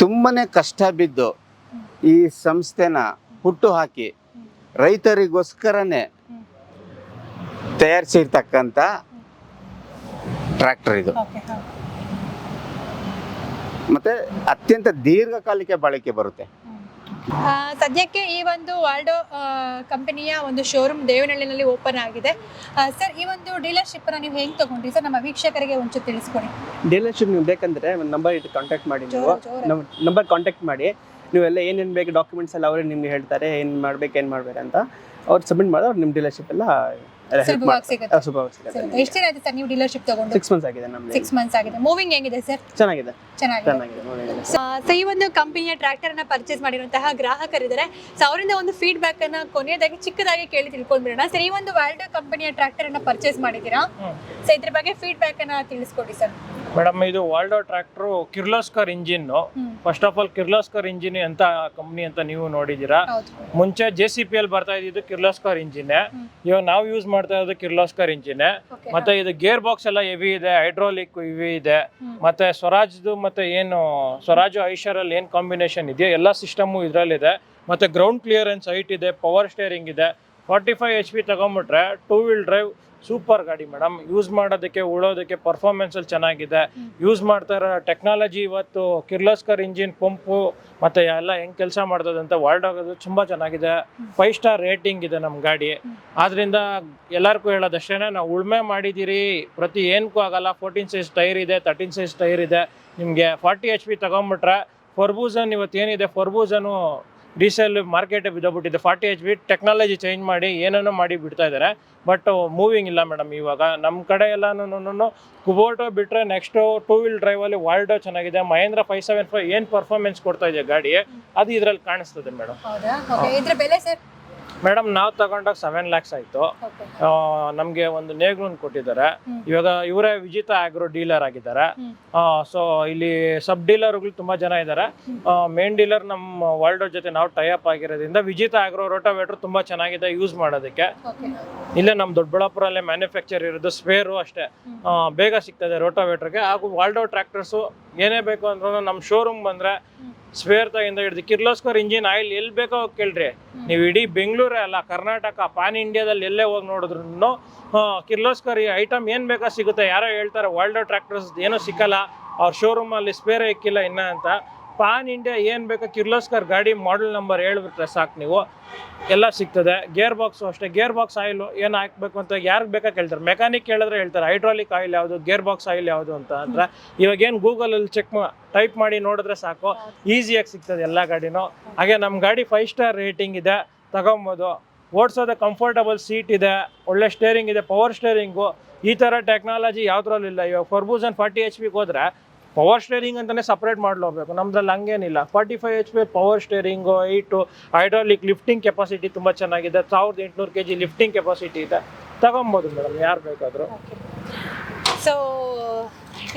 ತುಂಬನೇ ಕಷ್ಟ ಬಿದ್ದು ಈ ಸಂಸ್ಥೆನ ಹುಟ್ಟು ಹಾಕಿ ರೈತರಿಗೋಸ್ಕರನೇ ತಯಾರಿಸಿರ್ತಕ್ಕಂಥ ಟ್ರ್ಯಾಕ್ಟರ್ ಇದು. ಓಕೆ ಮತ್ತೆ ಅತ್ಯಂತ ದೀರ್ಘಕಾಲಿಕ ಬಾಳಿಕೆ ಬರುತ್ತೆ. ಸದ್ಯಕ್ಕೆ ಈ ಒಂದು ವಾಲ್ಡೋ ಕಂಪನಿಯ ಒಂದು ಶೋರೂಮ್ ದೇವನಹಳ್ಳಿನಲ್ಲಿ ಓಪನ್ ಆಗಿದೆ. ಸರ್ ಈ ಒಂದು ಡೀಲರ್ಶಿಪ್ ನೀವು ಹೆಂಗ್ ತಗೊಂಡ್ರಿ? ಸರ್ ನಮ್ಮ ವೀಕ್ಷಕರಿಗೆ ಒಂಚೂರು ತಿಳಿಸ್ಕೊಡಿ. ಡೀಲರ್ಶಿಪ್ ನೀವು ಬೇಕಂದ್ರೆ ಒಂದು ನಂಬರ್ ಇಟ್ಟು ಕಾಂಟ್ಯಾಕ್ಟ್ ಮಾಡಿ ನೀವು. ನಂಬರ್ ಕಾಂಟ್ಯಾಕ್ಟ್ ಮಾಡಿ. ನೀವೆಲ್ಲ ಏನೇನು ಬೇಕು ಡಾಕ್ಯುಮೆಂಟ್ಸ್ ಎಲ್ಲ ಅವರೇ ನಿಮ್ಗೆ ಹೇಳ್ತಾರೆ ಏನು ಮಾಡ್ಬೇಕು ಏನು ಮಾಡ್ಬೇಕಂತ. ಅವ್ರು ಸಬ್ಮಿಟ್ ಮಾಡಿದ್ರೆ ಅವ್ರು ನಿಮ್ಮ ಡೀಲರ್ಶಿಪ್ ಎಲ್ಲ ಸುಲಭವಾಗಿ ಸಿಗುತ್ತೆ. ಸುಲಭವಾಗಿ ಸಿಗುತ್ತೆ. ಸರಿ. ಎಷ್ಟು ದಿನ ಆಯ್ತು ಸರ್ ನೀವು ಡೀಲರ್ಶಿಪ್ ತಗೊಂಡು? ಸಿಕ್ಸ್ ಮಂತ್ಸ್ ಆಗಿದೆ ನಮ್ದು. ಸಿಕ್ಸ್ ಮಂತ್ಸ್ ಆಗಿದೆ. ಮೂವಿಂಗ್ ಹೆಂಗಿದೆ ಸರ್? ಚೆನ್ನಾಗಿದೆ. ಚೆನ್ನಾಗಿದೆ. ಚೆನ್ನಾಗಿದೆ ನೋಡಿ ಸೊ ಈ ಒಂದು ಕಂಪನಿಯ ಟ್ರ್ಯಾಕ್ಟರ್ ಅನ್ನ ಪರ್ಚೇಸ್ ಮಾಡಿರುವಂತಹ ಗ್ರಾಹಕರಿದ್ದಾರೆ. ಸೊ ಅವರಿಂದ ಒಂದು ಫೀಡ್ಬ್ಯಾಕ್ ಅನ್ನ ಕೊನೆಯದಾಗಿ ಚಿಕ್ಕದಾಗಿ ಕೇಳಿ ತಿಳ್ಕೊಂಡ್ಬಿಡೋಣ. ಸರ್ ಈ ಒಂದು ವಾಲ್ಡೋ ಕಂಪನಿಯ ಟ್ರ್ಯಾಕ್ಟರ್ ಅನ್ನ ಪರ್ಚೇಸ್ ಮಾಡಿದ್ದೀರಾ? ಸೊ ಇದ್ರ ಬಗ್ಗೆ ಫೀಡ್ಬ್ಯಾಕ್ ಅನ್ನ ತಿಳಿಸ್ಕೊಡಿ ಸರ್. ಮೇಡಮ್ ಇದು Valdo tractor Kirloskar engine first of all Kirloskar engine ಅಂತ ಕಂಪ್ನಿ ಅಂತ ನೀವು ನೋಡಿದೀರಾ ಮುಂಚೆ ಜೆ ಸಿ ಪಿ ಎಲ್ ಬರ್ತಾ ಇದ್ದಿದ್ದು ಕಿರ್ಲೋಸ್ಕರ್ ಇಂಜಿನ್. ಇವಾಗ ನಾವು ಯೂಸ್ ಮಾಡ್ತಾ ಇರೋದು ಕಿರ್ಲೋಸ್ಕರ್ ಇಂಜಿನ್. ಮತ್ತೆ ಇದು ಗೇರ್ ಬಾಕ್ಸ್ ಎಲ್ಲ ಹೆವಿ ಇದೆ ಹೈಡ್ರೋಲಿಕ್ ಇವಿ ಇದೆ. ಮತ್ತೆ ಸ್ವರಾಜ್ದು ಮತ್ತೆ ಏನು ಸ್ವರಾಜು ಐಷರಲ್ಲಿ ಏನು ಕಾಂಬಿನೇಷನ್ ಇದೆಯೋ ಎಲ್ಲ ಸಿಸ್ಟಮು ಇದರಲ್ಲಿದೆ. ಮತ್ತೆ ಗ್ರೌಂಡ್ ಕ್ಲಿಯರೆನ್ಸ್ ಹೈಟ್ ಇದೆ ಪವರ್ ಸ್ಟೇರಿಂಗ್ ಇದೆ. ಫಾರ್ಟಿ ಫೈವ್ ಎಚ್ ಪಿ ತಗೊಂಬಿಟ್ರೆ ಟೂ ವೀಲ್ ಡ್ರೈವ್ ಸೂಪರ್ ಗಾಡಿ ಮೇಡಮ್. ಯೂಸ್ ಮಾಡೋದಕ್ಕೆ ಉಳೋದಕ್ಕೆ ಪರ್ಫಾರ್ಮೆನ್ಸಲ್ಲಿ ಚೆನ್ನಾಗಿದೆ. ಯೂಸ್ ಮಾಡ್ತಾ ಇರೋ ಟೆಕ್ನಾಲಜಿ ಇವತ್ತು ಕಿರ್ಲೋಸ್ಕರ್ ಇಂಜಿನ್ ಪಂಪು ಮತ್ತು ಎಲ್ಲ ಹೆಂಗೆ ಕೆಲಸ ಮಾಡ್ತದೆ ಅಂತ ವರ್ಲ್ಡ್ ಆಗೋದು ತುಂಬ ಚೆನ್ನಾಗಿದೆ. ಫೈವ್ ಸ್ಟಾರ್ ರೇಟಿಂಗ್ ಇದೆ ನಮ್ಮ ಗಾಡಿ. ಆದ್ರಿಂದ ಎಲ್ಲರಿಗೂ ಹೇಳೋದಷ್ಟೇ ನಾವು ಉಳ್ಮೆ ಮಾಡಿದ್ದೀರಿ ಪ್ರತಿ ಏನಕ್ಕೂ ಆಗಲ್ಲ ಫೋರ್ಟೀನ್ ಸೈಜ್ ಟೈರ್ ಇದೆ ತರ್ಟೀನ್ ಸೈಜ್ ಟೈರ್ ಇದೆ. ನಿಮಗೆ ಫಾರ್ಟಿ ಎಚ್ ಪಿ ತಗೊಂಬಿಟ್ರೆ ಫರ್ಬೂಸನ್ ಇವತ್ತು ಏನಿದೆ? Ferguson diesel market ಬಿದ್ದೋಗ್ಬಿಟ್ಟಿದೆ. Forty H P technology change ಮಾಡಿ ಏನೇನೋ ಮಾಡಿ ಬಿಡ್ತಾ ಇದ್ದಾರೆ. ಬಟ್ ಮೂವಿಂಗ್ ಇಲ್ಲ ಮೇಡಮ್ ಇವಾಗ. ನಮ್ಮ ಕಡೆ ಎಲ್ಲನೂ ಕುಬೋಟೋ ಬಿಟ್ಟರೆ ನೆಕ್ಸ್ಟು ಟೂ ವೀಲ್ ಡ್ರೈವಲ್ಲಿ ವಾಲ್ಡೋ ಚೆನ್ನಾಗಿದೆ. ಮಹೇಂದ್ರ ಫೈವ್ ಸೆವೆನ್ ಫೈವ್ ಏನು ಪರ್ಫಾರ್ಮೆನ್ಸ್ ಕೊಡ್ತಾ ಇದೆ ಗಾಡಿ? ಅದು ಇದರಲ್ಲಿ ಕಾಣಿಸ್ತದೆ ಮೇಡಮ್. ಮೇಡಮ್ ನಾವು ತಗೊಂಡಾಗ ಸೆವೆನ್ ಲ್ಯಾಕ್ಸ್ ಆಯ್ತು. ನಮ್ಗೆ ಒಂದು ನೇಗ್ಲೂನ್ ಕೊಟ್ಟಿದ್ದಾರೆ. ಇವಾಗ ಇವರೇ ವಿಜಿತ ಆಗ್ರೋ ಡೀಲರ್ ಆಗಿದ್ದಾರೆ. ಸೊ ಇಲ್ಲಿ ಸಬ್ ಡೀಲರ್ಗಳು ತುಂಬಾ ಜನ ಇದ್ದಾರೆ. ಮೇನ್ ಡೀಲರ್ ನಮ್ಮ ವರ್ಲ್ಡ್ ಜೊತೆ ನಾವು ಟೈ ಅಪ್ ಆಗಿರೋದ್ರಿಂದ ವಿಜಿತ ಆಗ್ರೋ ರೋಟೋವೇಟರ್ ತುಂಬಾ ಚೆನ್ನಾಗಿದೆ ಯೂಸ್ ಮಾಡೋದಕ್ಕೆ. ಇಲ್ಲೇ ನಮ್ಮ ದೊಡ್ಡಬಳ್ಳಾಪುರಲ್ಲೇ ಮ್ಯಾನುಫ್ಯಾಕ್ಚರ್ ಇರೋದು ಸ್ಪೇರು ಅಷ್ಟೇ. ಬೇಗ ಸಿಗ್ತದೆ ರೋಟೋವೇಟರ್ಗೆ ಹಾಗೂ ವಾಲ್ಡೋ ಟ್ರ್ಯಾಕ್ಟರ್ಸು ಏನೇ ಬೇಕು ಅಂದ್ರೂ ನಮ್ಮ ಶೋರೂಮ್ ಬಂದರೆ ಸ್ಪೇರ್ ತಗಿಂದ ಹಿಡಿದು ಕಿರ್ಲೋಸ್ಕರ್ ಇಂಜಿನ್ ಆಯಿಲ್ ಎಲ್ಲಿ ಬೇಕೋ ಕೇಳ್ರಿ. ನೀವು ಇಡೀ ಬೆಂಗಳೂರೇ ಅಲ್ಲ, ಕರ್ನಾಟಕ ಪಾನ್ ಇಂಡಿಯಾದಲ್ಲಿ ಎಲ್ಲೇ ಹೋಗಿ ನೋಡಿದ್ರು ಕಿರ್ಲೋಸ್ಕರ್ ಈ ಐಟಮ್ ಏನು ಬೇಕೋ ಸಿಗುತ್ತೆ? ಯಾರೋ ಹೇಳ್ತಾರೆ ವರ್ಲ್ಡ್ ಟ್ರ್ಯಾಕ್ಟರ್ಸ್ ಏನೂ ಸಿಕ್ಕಲ್ಲ, ಅವ್ರ ಶೋರೂಮಲ್ಲಿ ಸ್ಪೇರೇ ಇಕ್ಕಿಲ್ಲ ಇನ್ನ ಅಂತ. ಪಾನ್ ಇಂಡಿಯಾ ಏನು ಬೇಕೋ ಕಿರ್ಲೋಸ್ಕರ್ ಗಾಡಿ ಮಾಡೆಲ್ ನಂಬರ್ ಹೇಳ್ಬಿಟ್ರೆ ಸಾಕು ನೀವು. ಎಲ್ಲ ಸಿಗ್ತದೆ. ಗೇರ್ ಬಾಕ್ಸು ಅಷ್ಟೇ. ಗೇರ್ ಬಾಕ್ಸ್ ಆಯಿಲು ಏನು ಹಾಕ್ಬೇಕು ಅಂತ ಯಾರಿಗೆ ಬೇಕಾ ಕೇಳ್ತಾರೆ. ಮೆಕ್ಯಾನಿಕ್ ಕೇಳಿದ್ರೆ ಹೇಳ್ತಾರೆ. ಹೈಡ್ರಾಲಿಕ್ ಆಯಿಲ್ ಯಾವುದು? ಗೇರ್ ಬಾಕ್ಸ್ ಆಯಿಲ್ ಯಾವುದು ಅಂತ ಅಂದರೆ ಇವಾಗ ಗೂಗಲಲ್ಲಿ ಚೆಕ್ ಟೈಪ್ ಮಾಡಿ ನೋಡಿದ್ರೆ ಸಾಕು. ಈಸಿಯಾಗಿ ಸಿಗ್ತದೆ ಎಲ್ಲ ಗಾಡಿನೂ. ಹಾಗೆ ನಮ್ಮ ಗಾಡಿ ಫೈವ್ ಸ್ಟಾರ್ ರೇಟಿಂಗ್ ಇದೆ. ತಗೊಬೋದು. ಓಡಿಸೋದು ಕಂಫರ್ಟಬಲ್ ಸೀಟ್ ಇದೆ. ಒಳ್ಳೆ ಸ್ಟೇರಿಂಗ್ ಇದೆ. ಪವರ್ ಸ್ಟೇರಿಂಗು ಈ ಥರ ಟೆಕ್ನಾಲಜಿ ಯಾವುದ್ರಲ್ಲೂ ಇಲ್ಲ. ಇವಾಗ ಫರ್ಬೂಸನ್ ಫಾರ್ಟಿ ಎಚ್ ಪಿಗೆ ಹೋದ್ರೆ ಪವರ್ ಸ್ಟೇರಿಂಗ್ ಅಂತಲೇ ಸಪ್ರೇಟ್ ಮಾಡಲೋಗ್ಬೇಕು. ನಮ್ದ್ರಲ್ಲಿ ಹಂಗೇನಿಲ್ಲ. Forty five H P power steering eight hydraulic lifting capacity ತುಂಬ ಚೆನ್ನಾಗಿದೆ. ಸಾವಿರದ ಎಂಟುನೂರು ಕೆ ಜಿ ಲಿಫ್ಟಿಂಗ್ ಕೆಪಾಸಿಟಿ ಇದೆ. ತಗೊಬೋದು ಮೇಡಮ್ ಯಾರು ಬೇಕಾದರೂ. ಸೊ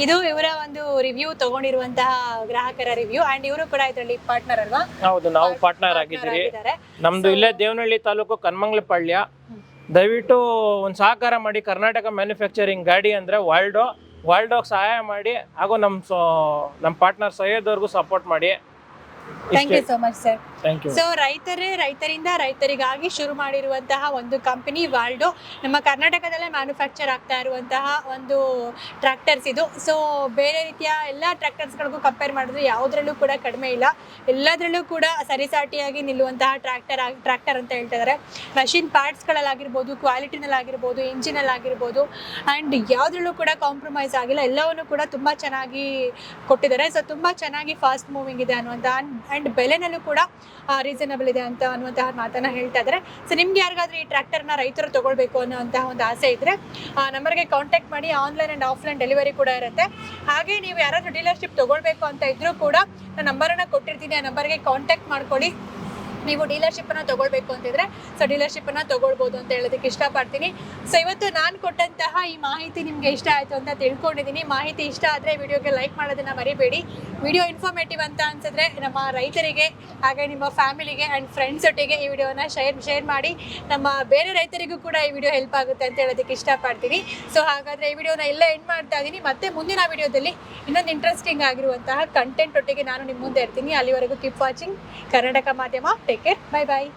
ಇದು ಇವರ ಒಂದು ರಿವ್ಯೂ ತಗೊಂಡಿರುವಂತಹ ಗ್ರಾಹಕರ ರಿವ್ಯೂ ಅಂಡ್ ಇವರು ಕೂಡ ಇದರಲ್ಲಿ ಪಾರ್ಟ್ನರ್ ಅಲ್ವಾ? ಹೌದು ನಾವು ಪಾರ್ಟ್ನರ್ ಆಗಿದ್ದೀವಿ ಆಗಿದ್ದೀರಿ. ನಮ್ದು ಇಲ್ಲೇ ದೇವನಹಳ್ಳಿ ತಾಲೂಕು ಕನ್ಮಂಗ್ಲಪಾಳ್ಯ. ದಯವಿಟ್ಟು ಒಂದು ಸಹಕಾರ ಮಾಡಿ ಕರ್ನಾಟಕ ಮ್ಯಾನುಫ್ಯಾಕ್ಚರಿಂಗ್ ಗಾಡಿ ಅಂದರೆ ವಾಲ್ಡೋ ಹೋಗಿ ಸಹಾಯ ಮಾಡಿ ಹಾಗೂ ನಮ್ಮ ಸೊ ನಮ್ಮ ಪಾರ್ಟ್ನರ್ ಸೈಯದ್ ಅವ್ರಿಗೂ ಸಪೋರ್ಟ್ ಮಾಡಿ. Thank you so much sir thank you so ರೈತರೇ ರೈತರಿಂದ ರೈತರಿಗಾಗಿ ಶುರು ಮಾಡಿರುವಂತಹ ಒಂದು ಕಂಪನಿ ವಾಲ್ಡೋ ನಮ್ಮ ಕರ್ನಾಟಕದಲ್ಲೇ ಮ್ಯಾನುಫ್ಯಾಕ್ಚರ್ ಆಗ್ತಾ ಇರುವಂತಹ ಒಂದು ಟ್ರ್ಯಾಕ್ಟರ್ಸ್ ಇದು. ಸೊ ಬೇರೆ ರೀತಿಯ ಎಲ್ಲ ಟ್ರ್ಯಾಕ್ಟರ್ಸ್ಗಳಿಗೂ ಕಂಪೇರ್ ಮಾಡಿದ್ರೆ ಯಾವುದ್ರಲ್ಲೂ ಕೂಡ ಕಡಿಮೆ ಇಲ್ಲ. ಎಲ್ಲದರಲ್ಲೂ ಕೂಡ ಸರಿಸಾಟಿಯಾಗಿ ನಿಲ್ಲುವಂತಹ ಟ್ರ್ಯಾಕ್ಟರ್ ಆಗಿ ಟ್ರ್ಯಾಕ್ಟರ್ ಅಂತ ಹೇಳ್ತಿದ್ದಾರೆ ಮಷಿನ್ ಪಾರ್ಟ್ಸ್ಗಳಲ್ಲಾಗಿರ್ಬೋದು ಕ್ವಾಲಿಟಿನಲ್ಲಾಗಿರ್ಬೋದು ಇಂಜಿನಲ್ಲಾಗಿರ್ಬೋದು ಆ್ಯಂಡ್ ಯಾವ್ದ್ರಲ್ಲೂ ಕೂಡ ಕಾಂಪ್ರಮೈಸ್ ಆಗಿಲ್ಲ. ಎಲ್ಲವನ್ನು ಕೂಡ ತುಂಬ ಚೆನ್ನಾಗಿ ಕೊಟ್ಟಿದ್ದಾರೆ. ಸೊ ತುಂಬ ಚೆನ್ನಾಗಿ ಫಾಸ್ಟ್ ಮೂವಿಂಗ್ ಇದೆ ಅನ್ನುವಂಥ ಆ್ಯಂಡ್ ಬೆಲೆನಲ್ಲೂ ಕೂಡ ರೀಸನಬಲ್ ಇದೆ ಅಂತ ಅನ್ನುವಂತಹ ಮಾತನ್ನು ಹೇಳ್ತಾ ಇದ್ದಾರೆ ಸೊ ನಿಮ್ಗೆ ಯಾರಿಗಾದ್ರೂ ಈ ಟ್ರ್ಯಾಕ್ಟರ್ನ ರೈತರು ತಗೊಳ್ಬೇಕು ಅನ್ನೋಂತಹ ಒಂದು ಆಸೆ ಇದ್ರೆ, ಆ ನಂಬರ್ಗೆ ಕಾಂಟ್ಯಾಕ್ಟ್ ಮಾಡಿ ಆನ್ಲೈನ್ ಆ್ಯಂಡ್ ಆಫ್ಲೈನ್ ಡೆಲಿವರಿ ಕೂಡ ಇರುತ್ತೆ. ಹಾಗೆ ನೀವು ಯಾರಾದ್ರೂ ಡೀಲರ್ಶಿಪ್ ತಗೊಳ್ಬೇಕು ಅಂತ ಇದ್ದರೂ ಕೂಡ ನಾನು ನಂಬರನ್ನು ಕೊಟ್ಟಿರ್ತೀನಿ. ಆ ನಂಬರ್ಗೆ ಕಾಂಟ್ಯಾಕ್ಟ್ ಮಾಡ್ಕೊಳ್ಳಿ. ನೀವು ಡೀಲರ್ಶಿಪ್ ಅನ್ನ ತಗೊಳ್ಬೇಕು ಅಂತಿದ್ರೆ ಸೊ ಡೀಲರ್ಶಿಪ್ಪನ್ನು ತಗೊಳ್ಬೋದು ಅಂತ ಹೇಳೋದಕ್ಕೆ ಇಷ್ಟಪಡ್ತೀನಿ. ಸೊ ಇವತ್ತು ನಾನು ಕೊಟ್ಟಂತಹ ಈ ಮಾಹಿತಿ ನಿಮಗೆ ಇಷ್ಟ ಆಯಿತು ಅಂತ ತಿಳ್ಕೊಂಡಿದ್ದೀನಿ. ಮಾಹಿತಿ ಇಷ್ಟ ಆದರೆ ವಿಡಿಯೋಗೆ ಲೈಕ್ ಮಾಡೋದನ್ನ ಮರಿಬೇಡಿ. ವಿಡಿಯೋ ಇನ್ಫಾರ್ಮೇಟಿವ್ ಅಂತ ಅನ್ಸಿದ್ರೆ ನಮ್ಮ ರೈತರಿಗೆ, ಹಾಗೆ ನಿಮ್ಮ ಫ್ಯಾಮಿಲಿಗೆ ಆ್ಯಂಡ್ ಫ್ರೆಂಡ್ಸ್ ಒಟ್ಟಿಗೆ ಈ ವಿಡಿಯೋನ ಶೇರ್ ಶೇರ್ ಮಾಡಿ, ನಮ್ಮ ಬೇರೆ ರೈತರಿಗೂ ಕೂಡ ಈ ವಿಡಿಯೋ ಹೆಲ್ಪ್ ಆಗುತ್ತೆ ಅಂತ ಹೇಳೋದಕ್ಕೆ ಇಷ್ಟಪಡ್ತೀನಿ. ಸೊ ಹಾಗಾದರೆ ಈ ವಿಡಿಯೋನ ಎಲ್ಲ ಎಂಡ್ ಮಾಡ್ತಾ ಇದ್ದೀನಿ ಮತ್ತೆ ಮುಂದಿನ ವಿಡಿಯೋದಲ್ಲಿ ಇನ್ನೊಂದು ಇಂಟ್ರೆಸ್ಟಿಂಗ್ ಆಗಿರುವಂತಹ ಕಂಟೆಂಟ್ ಒಟ್ಟಿಗೆ ನಾನು ನಿಮ್ಮ ಮುಂದೆ ಇರ್ತೀನಿ. ಅಲ್ಲಿವರೆಗೂ ಕೀಪ್ ವಾಚಿಂಗ್ ಕರ್ನಾಟಕ ಮಾಧ್ಯಮ. Take care bye bye